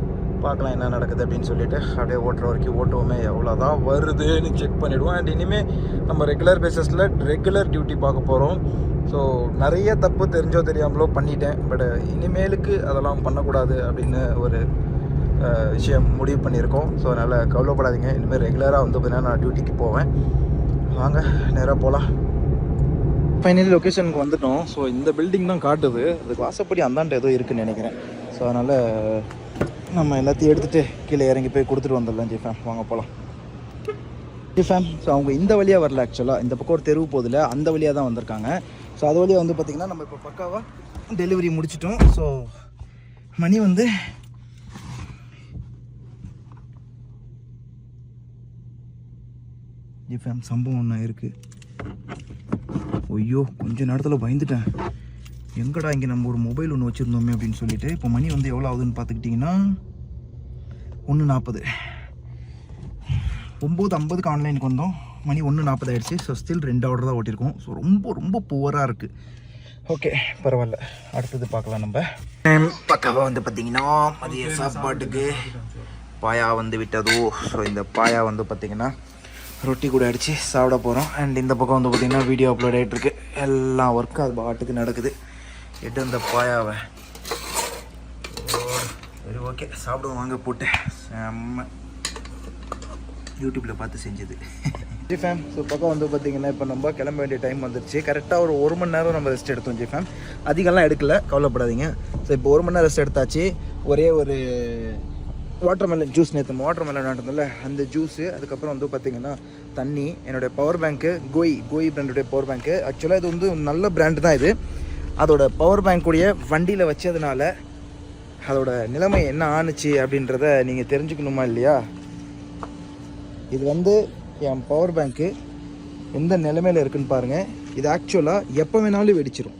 பார்க்கலாம் என்ன நடக்குது அப்படின்னு சொல்லிட்டு. அப்படியே ஓட்டுற வரைக்கும் ஓட்டுவோமே எவ்வளோதான் வருதுன்னு செக் பண்ணிவிடுவோம் அண்ட் இனிமேல் நம்ம ரெகுலர் பேசிஸில் ரெகுலர் டியூட்டி பார்க்க போகிறோம் ஸோ நிறைய தப்பு தெரிஞ்சோ தெரியாமலோ பண்ணிட்டேன். பட் இனிமேலுக்கு அதெல்லாம் பண்ணக்கூடாது அப்படின்னு ஒரு விஷயம் முடிவு பண்ணியிருக்கோம். ஸோ அதனால் கவலைப்படாதீங்க. இனிமேல் ரெகுலராக வந்து பார்த்தீங்கன்னா நான் டியூட்டிக்கு போவேன். வாங்க நேராக போகலாம் ஃபைனலி லொக்கேஷனுக்கு வந்துட்டோம். ஸோ இந்த பில்டிங் தான் காட்டுது. அதுக்கு வாசப்படி அந்தாண்ட ஏதோ இருக்குன்னு நினைக்கிறேன். ஸோ அதனால் நம்ம எல்லாத்தையும் எடுத்துகிட்டு கீழே இறங்கி போய் கொடுத்துட்டு வந்துடலாம் ஜி ஃபேம் வாங்க போகலாம் ஜி ஃபேம் ஸோ அவங்க இந்த வழியாக வரல ஆக்சுவலாக இந்த பக்கம் ஒரு தெருவு போதில் அந்த வழியாக தான் வந்திருக்காங்க. ஸோ அது வழியாக வந்து பார்த்திங்கன்னா நம்ம இப்போ பக்காவாக டெலிவரி முடிச்சிட்டோம். ஸோ மணி வந்து ஜி ஃபேம் சம்பவம் ஒன்று இருக்குது ஐயோ கொஞ்ச நேரத்தில் பயந்துட்டேன். எங்கடா இங்கே நம்ம ஒரு மொபைல் ஒன்று வச்சுருந்தோமே அப்படின்னு சொல்லிட்டு இப்போ மணி வந்து எவ்வளோ ஆகுதுன்னு பார்த்துக்கிட்டிங்கன்னா ஒன்று நாற்பது ஒம்பது ஐம்பதுக்கு ஆன்லைனுக்கு வந்தோம். மணி ஒன்று நாற்பது ஆயிடுச்சு. ஸோ ஸ்டில் ரெண்டு ஆர்டர் தான் ஓட்டியிருக்கோம். ஸோ ரொம்ப ரொம்ப புவராக இருக்குது ஓகே பரவாயில்ல. அடுத்தது பார்க்கலாம் நம்ம. பக்காவாக வந்து பார்த்தீங்கன்னா மதிய சாப்பாட்டுக்கு பாயா வந்து விட்டதோ? ஸோ இந்த பாயா வந்து பார்த்திங்கன்னா ரொட்டி கூட அடித்து சாப்பிட போகிறோம் அண்ட் இந்த பக்கம் வந்து பார்த்திங்கன்னா வீடியோ அப்லோட் ஆகிட்டுருக்கு எல்லா ஒர்க்கும் அது பாட்டுக்கு நடக்குது. எட்டு இந்த பாயாவை. சரி ஓகே. சாப்பிடுவோம். வாங்க போட்டு. செம்ம. யூடியூப்பில் பார்த்து செஞ்சது. ஜி ஃபேம் ஸோ பக்கம் வந்து பார்த்தீங்கன்னா இப்போ நம்ம கிளம்ப வேண்டிய டைம் வந்துருச்சு. கரெக்டாக ஒரு ஒரு மணி நேரம் நம்ம ரெஸ்ட் எடுத்தோம் ஜி ஃபேம் அதிகம்லாம் எடுக்கல கவலைப்படாதீங்க. ஸோ இப்போ ஒரு மணி நேரம் ரெஸ்ட் எடுத்தாச்சு. ஒரே ஒரு வாட்டர்மெலன் ஜூஸ் நேற்று வாட்டர்மெலன் விளாண்டதில்ல அந்த ஜூஸு அதுக்கப்புறம் வந்து பார்த்தீங்கன்னா தண்ணி என்னுடைய பவர் பேங்க்கு கோய் கோய் பிராண்டுடைய பவர் பேங்க்கு ஆக்சுவலாக இது வந்து நல்ல பிராண்டு தான் இது. அதோட பவர் பேங்க்குடைய வண்டியில் வச்சதுனால அதோட நிலைமை என்ன ஆணுச்சு அப்படின்றத நீங்கள் தெரிஞ்சுக்கணுமா இல்லையா? இது வந்து என் பவர் பேங்க்கு எந்த நிலைமையில் இருக்குன்னு பாருங்கள் இது ஆக்சுவலாக எப்போ வேணாலும் வெடிச்சிடும்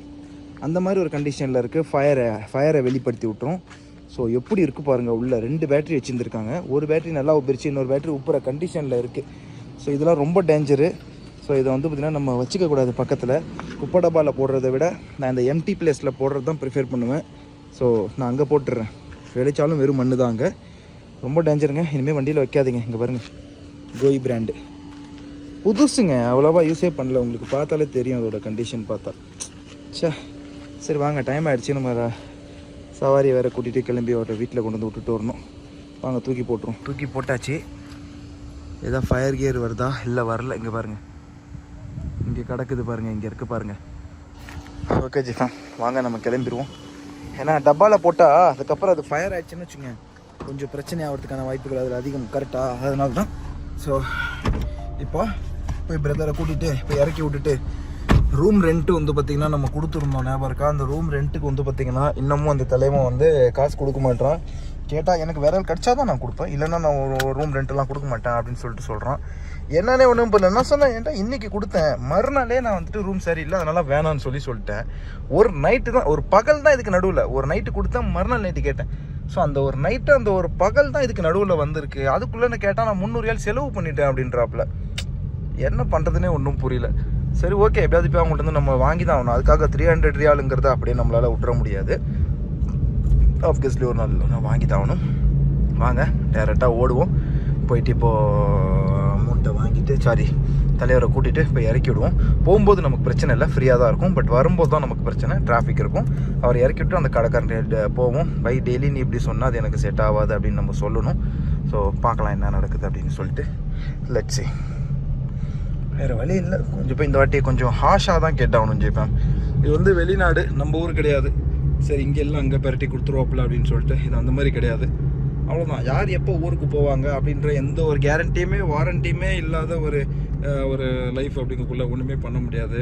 அந்த மாதிரி ஒரு கண்டிஷனில் இருக்குது ஃபயரை ஃபயரை வெளிப்படுத்தி விட்டுரும். ஸோ எப்படி இருக்குது பாருங்கள் உள்ளே ரெண்டு பேட்டரி வச்சுருந்துருக்காங்க. ஒரு பேட்டரி நல்லா உப்பிரிச்சு இன்னொரு பேட்டரி உப்புற கண்டிஷனில் இருக்குது ஸோ இதெல்லாம் ரொம்ப டேஞ்சரு ஸோ இதை வந்து பார்த்திங்கன்னா நம்ம வச்சுக்கக்கூடாது பக்கத்தில். குப்பை டப்பாவில் போடுறத விட நான் இந்த எம்டி பிளேஸில் போடுறது தான் ப்ரிஃபேர் பண்ணுவேன். ஸோ நான் அங்கே போட்டுடுறேன் வெளிச்சாலும் வெறும் மண்ணு தான் அங்கே. ரொம்ப டேஞ்சருங்க இனிமேல் வண்டியில் வைக்காதீங்க. இங்கே பாருங்கள் கோய் பிராண்டு புதுசுங்க. அவ்வளோவா யூஸே பண்ணல. உங்களுக்கு பார்த்தாலே தெரியும் அதோட கண்டிஷன் பார்த்தா. சே சரி வாங்க. டைம் ஆகிடுச்சு நம்ம சவாரி வேறு கூட்டிகிட்டு கிளம்பி அவரை வீட்டில் கொண்டு வந்து விட்டுட்டு வரணும். வாங்க தூக்கி போட்டுரும் தூக்கி போட்டாச்சு. ஏதோ ஃபயர் கியர் வருதா? இல்லை வரல. இங்கே பாருங்கள் இங்கே கிடக்குது பாருங்கள் இங்கே இருக்குது பாருங்கள் ஓகே ஜிஃபா. வாங்க நம்ம கிளம்பிடுவோம் ஏன்னா டப்பாவில் போட்டால் அதுக்கப்புறம் அது ஃபயர் ஆயிடுச்சுன்னு வச்சுங்க கொஞ்சம் பிரச்சனை ஆகிறதுக்கான வாய்ப்புகள் அதில் அதிகம் கரெக்டாக அதனால தான் ஸோ இப்போ போய் பிரதரை கூட்டிகிட்டு இப்போ இறக்கி விட்டுட்டு ரூம் ரெண்ட்டு வந்து பார்த்திங்கன்னா நம்ம கொடுத்துருந்தோம் ஞாபகம் இருக்கா? அந்த ரூம் ரெண்ட்டுக்கு வந்து பார்த்திங்கன்னா இன்னமும் அந்த தலைவன் வந்து காசு கொடுக்க மாட்டான் கேட்டால் எனக்கு விரல் கிடச்சா தான் நான் கொடுப்பேன். இல்லைன்னா நான் ஒரு ரூம் ரெண்ட்டெல்லாம் கொடுக்க மாட்டேன் அப்படின்னு சொல்லிட்டு சொல்கிறான் என்னன்னே ஒன்றும் பண்ணல நான் சொன்னேன் ஏன்டா இன்றைக்கி கொடுத்தேன்? மறுநாளே நான் வந்துட்டு ரூம் சரியில்லை அதனால வேணாம்னு சொல்லி சொல்லிட்டேன். ஒரு நைட்டு தான் ஒரு பகல் தான் இதுக்கு நடுவில். ஒரு நைட்டு கொடுத்தேன் மறுநாள் நைட்டு கேட்டேன். ஸோ அந்த ஒரு நைட்டு அந்த ஒரு பகல் தான் இதுக்கு நடுவில் வந்திருக்கு. அதுக்குள்ளே நான் கேட்டால் நான் முந்நூறு செலவு பண்ணிட்டேன் அப்படின்றாப்புல என்ன பண்ணுறதுனே ஒன்றும் புரியல. சரி ஓகே எப்படியாவது போய் அவங்கள்ட்ட வந்து நம்ம வாங்கி தான் ஆகணும். அதுக்காக த்ரீ ஹண்ட்ரட் ரியாலுங்கிறத அப்படியே நம்மளால் விட்டுற முடியாது. ஆப்வியஸ்லி ஒரு நாள் நான் வாங்கி தான் ஆகணும். வாங்க டேரெக்டாக ஓடுவோம். போயிட்டு இப்போது கூட்டிகிட்டு சாரி தலைவரை கூட்டிகிட்டு போய் இறக்கி விடுவோம். போகும்போது நமக்கு பிரச்சனை இல்லை ஃப்ரீயாக தான் இருக்கும். பட் வரும்போது தான் நமக்கு பிரச்சனை டிராஃபிக் இருக்கும். அவர் இறக்கி விட்டு அந்த கடைக்காரன் போவோம். பை டெய்லி நீ இப்படி சொன்னால் அது எனக்கு செட் ஆகாது அப்படின்னு நம்ம சொல்லணும். ஸோ பார்க்கலாம் என்ன நடக்குது அப்படின்னு சொல்லிட்டு. லட்சி வேறு வழி இல்லை. கொஞ்சம் போய் இந்த வாட்டி கொஞ்சம் ஹாஷாக தான் கேட்டாகணும் ஜெய்ப்பேன் இது வந்து வெளிநாடு நம்ம ஊர் கிடையாது. சரி இங்கே எல்லாம் அங்கே பெரட்டி கொடுத்துருவாப்புல அப்படின்னு சொல்லிட்டு. இது அந்த மாதிரி கிடையாது. அவ்வளோதான் யார் எப்போ ஊருக்கு போவாங்க அப்படின்ற எந்த ஒரு கேரண்டியுமே வாரண்டியுமே இல்லாத ஒரு ஒரு லைஃப் அப்படிங்கக்குள்ளே ஒன்றுமே பண்ண முடியாது.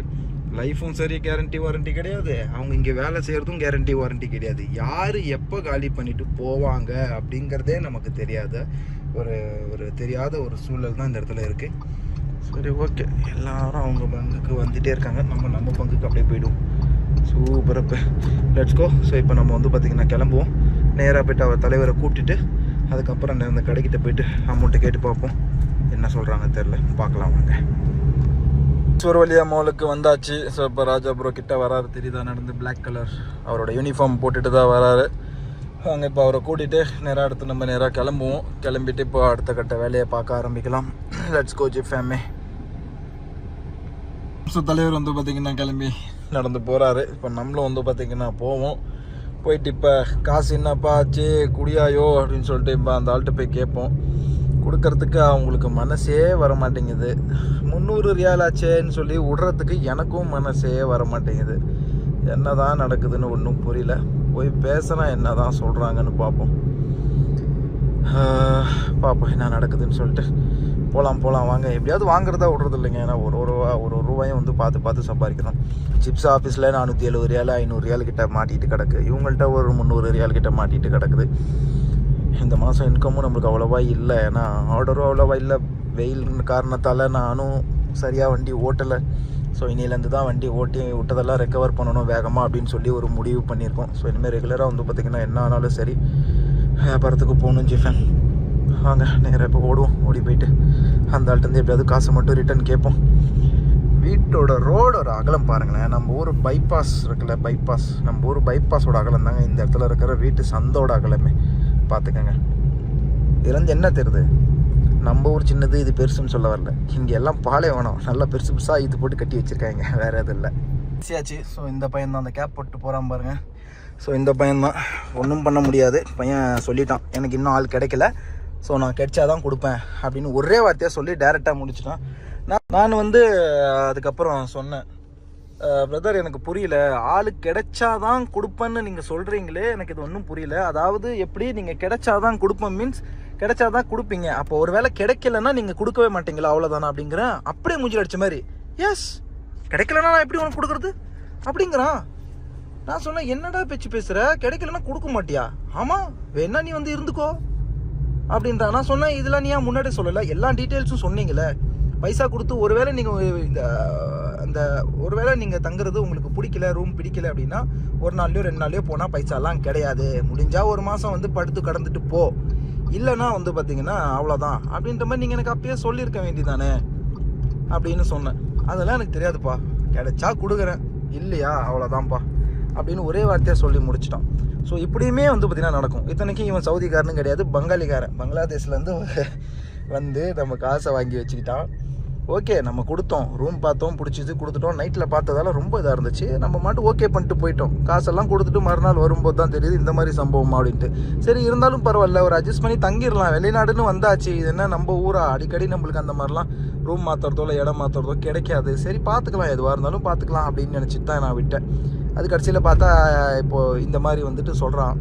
லைஃப்பும் சரி கேரண்டி வாரண்டி கிடையாது. அவங்க இங்கே வேலை செய்கிறதும் கேரண்டி வாரண்டி கிடையாது. யார் எப்போ காலி பண்ணிட்டு போவாங்க அப்படிங்கிறதே நமக்கு தெரியாத ஒரு ஒரு தெரியாத ஒரு சூழல் தான் இந்த இடத்துல இருக்குது சரி ஓகே எல்லாரும் அவங்க பங்குக்கு வந்துகிட்டே இருக்காங்க. நம்ம நம்ம பங்குக்கு அப்படியே போய்டும் சூப்பர் இப்போ லெட்ஸ் கோ ஸோ இப்போ நம்ம வந்து பார்த்திங்கன்னா கிளம்புவோம். நேராக போயிட்டு அவர் தலைவரை கூப்பிட்டுட்டு அதுக்கப்புறம் அந்த- கடைக்கிட்ட போயிட்டு அமௌண்ட்டு கேட்டு பார்ப்போம். என்ன சொல்கிறாங்க தெரில பார்க்கலாம் வாங்க. சுவர்வலியா மாலுக்கு வந்தாச்சு. ஸோ இப்போ ராஜா ப்ரோ கிட்ட வராரு. தெரியுதா? நடந்து பிளாக் கலர் அவரோட யூனிஃபார்ம் போட்டுட்டு தான் வராரு. அங்கே இப்போ அவரை கூட்டிகிட்டு நேராக அடுத்து நம்ம நேராக கிளம்புவோம். கிளம்பிட்டு இப்போ அடுத்த கட்ட வேலையை பார்க்க ஆரம்பிக்கலாம். லெட்ஸ் கோச்சி ஃபேமே ஸோ தலைவர் வந்து பார்த்திங்கன்னா கிளம்பி நடந்து போகிறாரு இப்போ நம்மளும் வந்து பார்த்திங்கன்னா போவோம். போயிட்டு இப்போ காசு என்னப்பா ஆச்சு குடியாயோ அப்படின்னு சொல்லிட்டு இப்போ அந்த ஆள்கிட்ட போய் கேட்போம். கொடுக்கறதுக்கு அவங்களுக்கு மனசே வர மாட்டேங்குது முந்நூறு ரியால் ஆச்சேன்னு சொல்லி விடுறதுக்கு எனக்கும் மனசே வர மாட்டேங்குது என்னதான் நடக்குதுன்னு ஒன்றும் புரியல. போய் பேசினா என்ன தான் சொல்கிறாங்கன்னு பார்ப்போம் பார்ப்போம் என்ன நடக்குதுன்னு சொல்லிட்டு. போகலாம் போகலாம் வாங்க. எப்படியாவது வாங்குறதா விட்றது இல்லைங்க ஏன்னா ஒரு ஒரு ரூபா ஒரு ஒரு ரூபாயும் வந்து பார்த்து பார்த்து சம்பாதிக்கிறோம். சிப்ஸ் ஆஃபீஸில் நானூற்றி எழுபது ரியால் ஐநூறு ரியால் கிட்ட மாட்டிகிட்டு கிடக்கு. இவங்கள்ட்ட ஒரு முந்நூறு ரியால் கிட்ட மாட்டிட்டு கிடக்குது. இந்த மாதம் இன்கமும் நம்மளுக்கு அவ்வளோவா இல்லை. ஏன்னா ஆர்டரும் அவ்வளோவா இல்லை. வெயில் காரணத்தால் நானும் சரியாக வண்டி ஓட்டலை. ஸோ இன்னிலேருந்து தான் வண்டி ஓட்டி விட்டதெல்லாம் ரெக்கவர் பண்ணணும் வேகமாக அப்படின்னு சொல்லி ஒரு முடிவு பண்ணியிருக்கோம். ஸோ இனிமேல் ரெகுலராக வந்து பார்த்திங்கன்னா என்ன ஆனாலும் சரி வியாபாரத்துக்கு போகணும் ஜிஃபேன். வாங்க நேராக இப்போ ஓடுவோம். ஓடி போயிட்டு அந்த ஆள்கிட்ட எப்படியாவது காசை மட்டும் ரிட்டர்ன் கேட்போம். வீட்டோட ரோடோட அகலம் பாருங்களேன். நம்ம ஊர் பைபாஸ் இருக்குல்ல பைபாஸ் நம்ம ஊர் பைபாஸோட அகலம் தாங்க இந்த இடத்துல இருக்கிற வீட்டு சந்தோட அகலமே. பார்த்துக்கங்க. இதுலேருந்து என்ன தெரியுது? நம்ம ஊர் சின்னது இது பெருசுன்னு சொல்ல வரல. இங்கே எல்லாம் பாலே வேணும் நல்லா பெருசு பெருசாக இது போட்டு கட்டி வச்சுருக்காங்க. வேறு எதுவும் இல்லை. ஈஸியாச்சு ஸோ இந்த பையன் தான் அந்த கேப் போட்டு போகிறான் பாருங்க. ஸோ இந்த பையன் தான். ஒன்றும் பண்ண முடியாது. பையன் சொல்லிட்டான். எனக்கு இன்னும் ஆள் கிடைக்கல. ஸோ நான் கிடைச்சாதான் கொடுப்பேன் அப்படின்னு ஒரே வார்த்தையாக சொல்லி டேரெக்டாக முடிச்சிட்டான். நான் நான் வந்து அதுக்கப்புறம் சொன்னேன். பிரதர் எனக்கு புரியல. ஆளு கிடைச்சாதான் கொடுப்பேன்னு நீங்கள் சொல்கிறீங்களே எனக்கு இது ஒன்றும் புரியல. அதாவது எப்படி நீங்கள் கிடைச்சாதான் கொடுப்பேன் மீன்ஸ் கிடைச்சாதான் கொடுப்பீங்க. அப்போ ஒரு வேளை கிடைக்கலன்னா நீங்கள் கொடுக்கவே மாட்டீங்களா? அவ்வளோதானா அப்படிங்கிறேன். அப்படியே மூஞ்சி அடித்த மாதிரி எஸ் கிடைக்கலன்னா நான் எப்படி உனக்கு கொடுக்குறது? அப்படிங்கிறான். நான் சொன்னேன் என்னடா பேச்சு பேசுகிற கிடைக்கலன்னா கொடுக்க மாட்டியா? ஆமாம் வேணா நீ வந்து இருந்துக்கோ. அப்படின்றா. நான் சொன்னேன் இதெல்லாம் நீ ஏன் முன்னாடி சொல்லலை? எல்லா டீட்டெயில்ஸும் சொன்னீங்களே. பைசா கொடுத்து ஒருவேளை நீங்கள் இந்த அந்த ஒருவேளை நீங்கள் தங்குறது உங்களுக்கு பிடிக்கல ரூம் பிடிக்கல அப்படின்னா ஒரு நாள்லையோ ரெண்டு நாள்லையோ போனால் பைசாலாம் கிடையாது. முடிஞ்சால் ஒரு மாதம் வந்து படுத்து கடந்துட்டு போ. இல்லைன்னா வந்து பார்த்தீங்கன்னா அவ்வளோதான் அப்படின்ற மாதிரி நீங்கள் எனக்கு அப்பயே சொல்லியிருக்க வேண்டியதானே அப்படின்னு சொன்னேன். அதெல்லாம் எனக்கு தெரியாதுப்பா. கிடைச்சா கொடுக்குறேன். இல்லையா? அவ்வளோதான்ப்பா அப்படின்னு ஒரே வார்த்தையாக சொல்லி முடிச்சிட்டான். ஸோ இப்படியுமே வந்து பார்த்திங்கன்னா நடக்கும். இத்தனைக்கும் இவன் சவுதிக்காரனும் கிடையாது பங்காளிக்காரன் பங்களாதேஷ்லேருந்து வந்து நம்ம காசை வாங்கி வச்சுக்கிட்டான். ஓகே நம்ம கொடுத்தோம். ரூம் பார்த்தோம் பிடிச்சிது கொடுத்துட்டோம். நைட்டில் பார்த்ததால ரொம்ப இதாக இருந்துச்சு. நம்ம மட்டும் ஓகே பண்ணிட்டு போயிட்டோம். காசெல்லாம் கொடுத்துட்டு மறுநாள் வரும்போது தான் தெரியுது இந்த மாதிரி சம்பவம் அப்படின்ட்டு. சரி இருந்தாலும் பரவாயில்ல ஒரு அட்ஜஸ்ட் பண்ணி தங்கிடலாம். வெளிநாடுன்னு வந்தாச்சு. இது என்ன நம்ம ஊரா? அடிக்கடி நம்மளுக்கு அந்த மாதிரிலாம் ரூம் மாற்றுறதோ இல்லை இடம் மாற்றுறதோ கிடைக்காது. சரி பார்த்துக்கலாம். எதுவாக இருந்தாலும் பார்த்துக்கலாம் அப்படின்னு நினச்சிட்டு தான் நான் விட்டேன். அது கடைசியில் பார்த்தா இப்போது இந்த மாதிரி வந்துட்டு சொல்கிறான்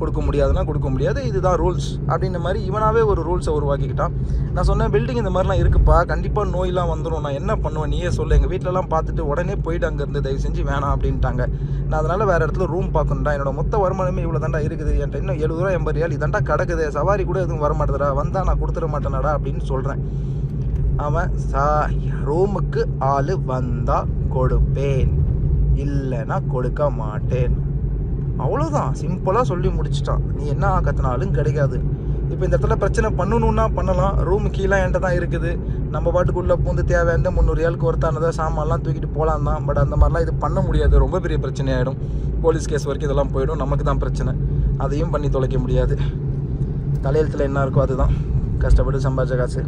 கொடுக்க முடியாதுன்னா கொடுக்க முடியாது இதுதான் ரூல்ஸ் அப்படின்ற மாதிரி இவனாகவே ஒரு ரூல்ஸை உருவாக்கிக்கிட்டான். நான் சொன்னேன் பில்டிங் இந்த மாதிரிலாம் இருக்குப்பா கண்டிப்பாக நோயெலாம் வந்துடும் நான் என்ன பண்ணுவேன்? நீயே சொல்லு. எங்கள் வீட்டிலலாம் பார்த்துட்டு உடனே போயிட்டு அங்கேருந்து தயவு செஞ்சு வேணாம் அப்படின்ட்டாங்க. நான் அதனால் வேறு இடத்துல ரூம் பார்க்கணும்டா. என்னோட மொத்த வருமானமே இவ்வளோ தாண்டா இருக்குது. என்கிட்ட இன்னும் எழுபது ரூபா எண்பது ரியால் இதாண்டா கிடக்குது. சவாரி கூட எதுவும் வரமாட்டேதுடா. வந்தால் நான் கொடுத்துட மாட்டேனடா அப்படின்னு சொல்கிறேன் அவன் சா ரூமுக்கு ஆள் வந்தால் கொடுப்பேன். இல்லைன்னா கொடுக்க மாட்டேன். அவ்வளோதான் சிம்பிளாக சொல்லி முடிச்சிட்டான். நீ என்ன கத்தினாலும் கிடைக்காது. இப்போ இந்த இடத்துல பிரச்சனை பண்ணணுன்னா பண்ணலாம். ரூம் கீழே என்கிட்ட தான் இருக்குது. நம்ம பாட்டுக்குள்ளே பூந்து தேவையான முந்நூறு ஏழுக்கு ஒருத்தானதை சாமான்லாம் தூக்கிட்டு போகலாம் தான். பட் அந்த மாதிரிலாம் இது பண்ண முடியாது. ரொம்ப பெரிய பிரச்சனையாயிடும். போலீஸ் கேஸ் வரைக்கும் இதெல்லாம் போயிடும். நமக்கு தான் பிரச்சனை. அதையும் பண்ணி தொலைக்க முடியாது. தலையெழுத்தில் என்ன இருக்கோ அதுதான். கஷ்டப்பட்டு சம்பாதிச்ச காசு.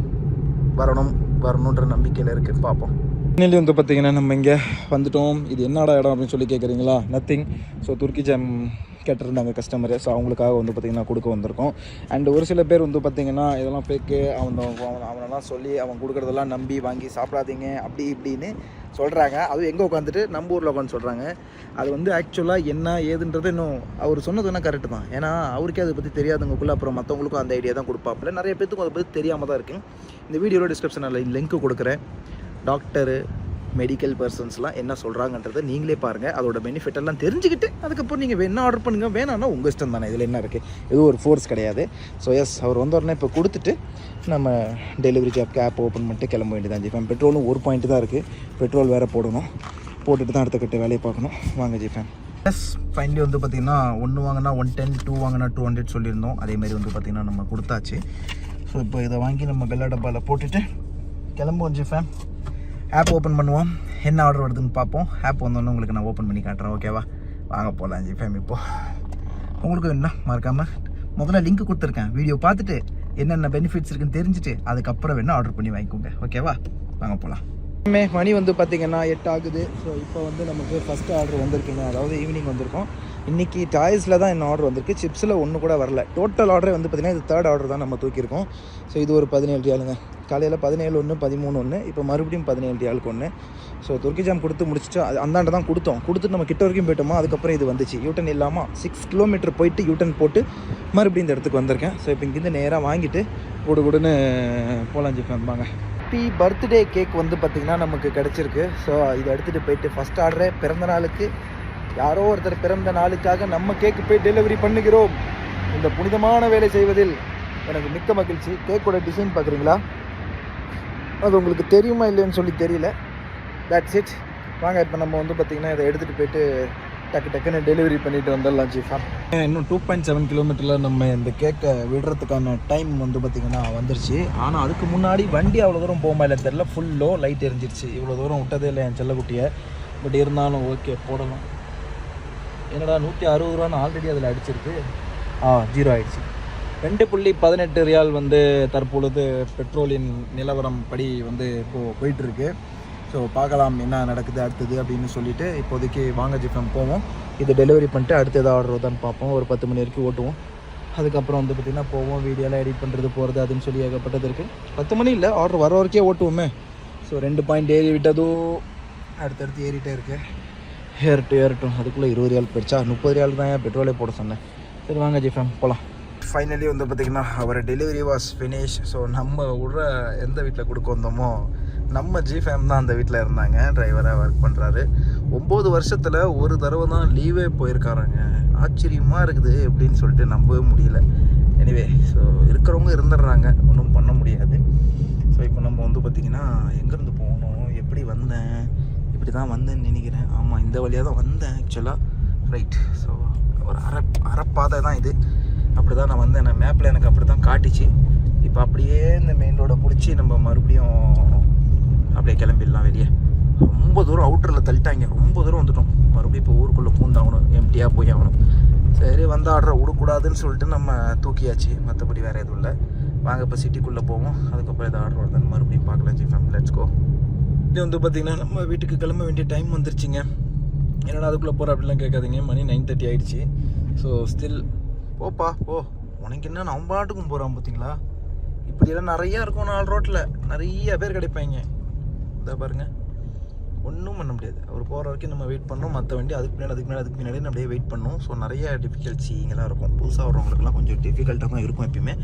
வரணும். வரணுன்ற நம்பிக்கையில் இருக்குது பார்ப்போம். இன்னிலே வந்து பார்த்தீங்கன்னா நம்ம இங்கே வந்துட்டோம். இது என்னடா இடம் அப்படின்னு சொல்லி கேட்குறீங்களா நத்திங் ஸோ துர்க்கி ஜாம் கேட்டிருந்தாங்க கஸ்டமரு ஸோ அவங்களுக்காக வந்து பார்த்திங்கன்னா கொடுக்க வந்திருக்கோம். அண்ட் ஒரு சில பேர் வந்து பார்த்திங்கன்னா இதெல்லாம் பேக்கு அவன் அவன் அவனெல்லாம் சொல்லி அவன் கொடுக்குறதெல்லாம் நம்பி வாங்கி சாப்பிடாதீங்க அப்படி இப்படின்னு சொல்கிறாங்க அதுவும் எங்கே உட்காந்துட்டு நம்ம ஊரில் உட்காந்து சொல்கிறாங்க அது வந்து ஆக்சுவலாக என்ன ஏதுன்றது இன்னும் அவர் சொன்னது வேணால் கரெக்டு தான். ஏன்னா அவருக்கே அதை பற்றி தெரியாதவங்களுக்குள்ள அப்புறம் மற்றவங்களுக்கும் அந்த ஐடியா தான் கொடுப்பாப்புல. நிறைய பேத்துக்கும் அதை பற்றி தெரியாமல் தான் இருக்குது இந்த வீடியோவில் டிஸ்கிரிப்ஷனில் லிங்க் கொடுக்குறேன். டாக்டரு மெடிக்கல் பர்சன்ஸ்லாம் என்ன சொல்கிறாங்கன்றதை நீங்களே பாருங்கள் அதோட பெனிஃபிட் எல்லாம் தெரிஞ்சுக்கிட்டு அதுக்கப்புறம் நீங்கள் வேணா ஆர்டர் பண்ணுங்க. வேணான்னா உங்கள் இஷ்டம் தானே. இதில் என்ன இருக்குது எதுவும் ஒரு ஃபோர்ஸ் கிடையாது. ஸோ எஸ் அவர் வந்தோடனே இப்போ கொடுத்துட்டு நம்ம டெலிவரி ஜாப்க்கு ஆப் ஓப்பன் பண்ணிட்டு கிளம்ப வேண்டியதான் ஜிஃபேன் பெட்ரோலும் ஒரு பாயிண்ட் தான் இருக்குது பெட்ரோல் வேறு போடணும். போட்டுட்டு தான் அடுத்த கட்ட வேலையை பார்க்கணும். வாங்க ஜிஃபேன் எஸ் ஃபைனலி வந்து பார்த்திங்கன்னா ஒன்று வாங்கினா ஒன் டென் டூ வாங்கினா டூ ஹண்ட்ரட் சொல்லியிருந்தோம். அதேமாதிரி வந்து பார்த்திங்கன்னா நம்ம கொடுத்தாச்சு. ஸோ இப்போ இதை வாங்கி நம்ம வெள்ளை டப்பாவில் போட்டுட்டு கிளம்புவோம் ஜிஃபேன் ஆப் ஓப்பன் பண்ணுவோம். என்ன ஆர்டர் வருதுன்னு பார்ப்போம். ஆப் வந்தோடனே உங்களுக்கு நான் ஓப்பன் பண்ணி காட்டுறேன். ஓகேவா வாங்க போகலாம் ஜிஃபேம் இப்போது உங்களுக்கு என்ன மறக்காமல் முதல்ல லிங்க் கொடுத்துருக்கேன். வீடியோ பார்த்துட்டு என்னென்ன பெனிஃபிட்ஸ் இருக்குன்னு தெரிஞ்சுட்டு அதுக்கப்புறம் வேணால் ஆர்டர் பண்ணி வாங்கிக்கோங்க. ஓகேவா வாங்க போகலாம் மணி வந்து பார்த்திங்கன்னா எட்டு ஆகுது. ஸோ இப்போ வந்து நமக்கு ஃபஸ்ட் ஆர்டர் வந்திருக்குங்க. அதாவது ஈவினிங் வந்திருக்கோம். இன்றைக்கி டாய்ஸில் தான் என்ன ஆர்டர் வந்திருக்கு? சிப்ஸில் ஒன்று கூட வரல. டோட்டல் ஆர்டரே வந்து பார்த்திங்கன்னா இது தேர்ட் ஆர்டர் தான் நம்ம தூக்கியிருக்கோம். ஸோ இது ஒரு பதினேழு ரியாலுங்க காலையில் பதினேழு ஒன்று பதிமூணு ஒன்று இப்போ மறுபடியும் பதினேழு ஆளுக்கு ஒன்று ஸோ துர்க்கி ஜாம் கொடுத்து முடிச்சுட்டு அது அந்தாண்ட தான் கொடுத்தோம். கொடுத்துட்டு நம்ம கிட்ட வரைக்கும் போயிட்டோமா? அதுக்கப்புறம் இது வந்துச்சு. யூட்டன் இல்லாமல் சிக்ஸ் கிலோமீட்டர் போயிட்டு யூட்டன் போட்டு மறுபடியும் இந்த இடத்துக்கு வந்திருக்கேன். ஸோ இப்போ இங்கேருந்து நேராக வாங்கிட்டு குடு குடுன்னு போலாம் ஜிஃபேம் ஹாப்பி பர்த்டே கேக் வந்து பார்த்திங்கன்னா நமக்கு கிடச்சிருக்கு. ஸோ இதை எடுத்துகிட்டு போயிட்டு ஃபஸ்ட் ஆர்டரே பிறந்த நாளுக்கு யாரோ ஒருத்தர் பிறந்த நாளுக்காக நம்ம கேக்கு போய் டெலிவரி பண்ணுகிறோம். இந்த புனிதமான வேலை செய்வதில் எனக்கு மிக்க மகிழ்ச்சி. கேக்கோட டிசைன் பார்க்குறீங்களா அது உங்களுக்கு தெரியுமா இல்லைன்னு சொல்லி தெரியல. தட்ஸ் இட் வாங்க இப்போ நம்ம வந்து பார்த்திங்கன்னா இதை எடுத்துகிட்டு போயிட்டு டக்கு டக்குன்னு டெலிவரி பண்ணிட்டு வந்துடலாம் சீஃபா இன்னும் டூ பாயிண்ட் செவன் கிலோமீட்டரில் நம்ம இந்த கேக்கை விடுறதுக்கான டைம் வந்து பார்த்திங்கன்னா வந்துருச்சு. ஆனால் அதுக்கு முன்னாடி வண்டி அவ்வளோ தூரம் போகுமா இல்லை தெரில ஃபுல்லோ லைட் எரிஞ்சிருச்சு. இவ்வளோ தூரம் விட்டதே இல்லை என் செல்லக்குட்டியை. பட் இருந்தாலும் ஓகே போடலாம். என்னடா நூற்றி அறுபது ரூபான்னு ஆல்ரெடி அதில் அடிச்சிருக்கு. ஆ ஜீரோ ஆயிடுச்சு. ரெண்டு புள்ளி பதினெட்டு ரியால் வந்து தற்பொழுது பெட்ரோலின் நிலவரம் படி வந்து இப்போது போயிட்டுருக்கு. ஸோ பார்க்கலாம் என்ன நடக்குது அடுத்தது அப்படின்னு சொல்லிட்டு இப்போதைக்கு வாங்க ஜிஃபம் போவோம். இது டெலிவரி பண்ணிட்டு அடுத்து எதாவது ஆர்டர் வருதான்னு பார்ப்போம். ஒரு பத்து மணி வரைக்கும் ஓட்டுவோம். அதுக்கப்புறம் வந்து பார்த்திங்கன்னா போவோம் வீடியோலாம் எடிட் பண்ணுறது போகிறது அதுன்னு சொல்லி ஏகப்பட்டது இருக்குது பத்து மணி இல்லை ஆர்டர் வர வரைக்கே ஓட்டுவோமே. ஸோ ரெண்டு பாயிண்ட் ஏறி விட்டதும் அடுத்தடுத்து ஏறிட்டே இருக்கு. ஏறட்டும் ஏறட்டும். அதுக்குள்ளே இருபது ரியால் போயிடுச்சா? முப்பது ரியால் தான் ஏன் பெட்ரோலே போட சொன்னேன். சரி வாங்க ஜிஃபம் போகலாம் ஃபைனலி வந்து பார்த்திங்கன்னா our delivery was finish so நம்ம விடுற எந்த வீட்டில் கொடுக்க வந்தோமோ நம்ம ஜிஃபேம் தான் அந்த வீட்டில் இருந்தாங்க. டிரைவராக ஒர்க் பண்ணுறாரு ஒம்பது வருஷத்தில் ஒரு தடவை தான் லீவே போயிருக்காருங்க. ஆச்சரியமாக இருக்குது எப்படின்னு சொல்லிட்டு நம்பவே முடியல. எனிவே ஸோ இருக்கிறவங்க இருந்துடுறாங்க. ஒன்றும் பண்ண முடியாது. ஸோ இப்போ நம்ம வந்து பார்த்திங்கன்னா எங்கேருந்து போகணும்? எப்படி வந்தேன்? இப்படி தான் வந்தேன்னு நினைக்கிறேன். ஆமாம் இந்த வழியாக தான் வந்தேன் ஆக்சுவலாக ரைட் ஸோ ஒரு அரை அரைப்பாதை தான் இது. அப்படி தான் நான் வந்தேன் மேப்பில் எனக்கு அப்படி தான் காட்டிச்சு. இப்போ அப்படியே இந்த மெயின் ரோடை பிடிச்சி நம்ம மறுபடியும் அப்படியே கிளம்பிடலாம் வெளியே. ரொம்ப தூரம் அவுட்டரில் தள்ளிட்டாங்க. ரொம்ப தூரம் வந்துட்டோம். மறுபடியும் இப்போ ஊருக்குள்ளே பூந்தாகணும் எம்டியாக போய் ஆகணும். சரி வந்து ஆர்டரை விடக்கூடாதுன்னு சொல்லிட்டு நம்ம தூக்கியாச்சு. மற்றபடி வேறு எதுவும் இல்லை. வாங்க இப்போ சிட்டிக்குள்ளே போவோம். அதுக்கப்புறம் எதாவது ஆர்டர் வருதுன்னு மறுபடியும் பார்க்கலாம். ஜி ஃபேமிலி லெட்ஸ்கோ இது வந்து பார்த்திங்கன்னா நம்ம வீட்டுக்கு கிளம்ப வேண்டிய டைம் வந்துருச்சுங்க. என்னடா அதுக்குள்ளே போகிற அப்படிலாம் கேட்காதீங்க. மணி நைன் தேர்ட்டி ஆயிடுச்சு. ஸோ ஸ்டில் போப்பா போ. உனக்கு என்ன நம்ம பாட்டுக்கும் போகிறான் பார்த்தீங்களா இப்படியெல்லாம் நிறையா இருக்கும் நாலு ரோட்டில் நிறைய பேர் கிடைப்பாங்க. இதை பாருங்கள் ஒன்றும் பண்ண முடியாது. அவர் போகிற வரைக்கும் நம்ம வெயிட் பண்ணோம் மற்ற வண்டி அதுக்கு பின்னாடி அதுக்கு பின்னாடி அதுக்கு பின்னாடி அப்படியே வெயிட் பண்ணோம். ஸோ நிறைய டிஃபிகல்ட்ஸி இங்கெல்லாம் இருக்கும். புதுசாக வரவங்களுக்குலாம் கொஞ்சம் டிஃபிகல்ட்டாக தான் இருக்கும் எப்பயுமே.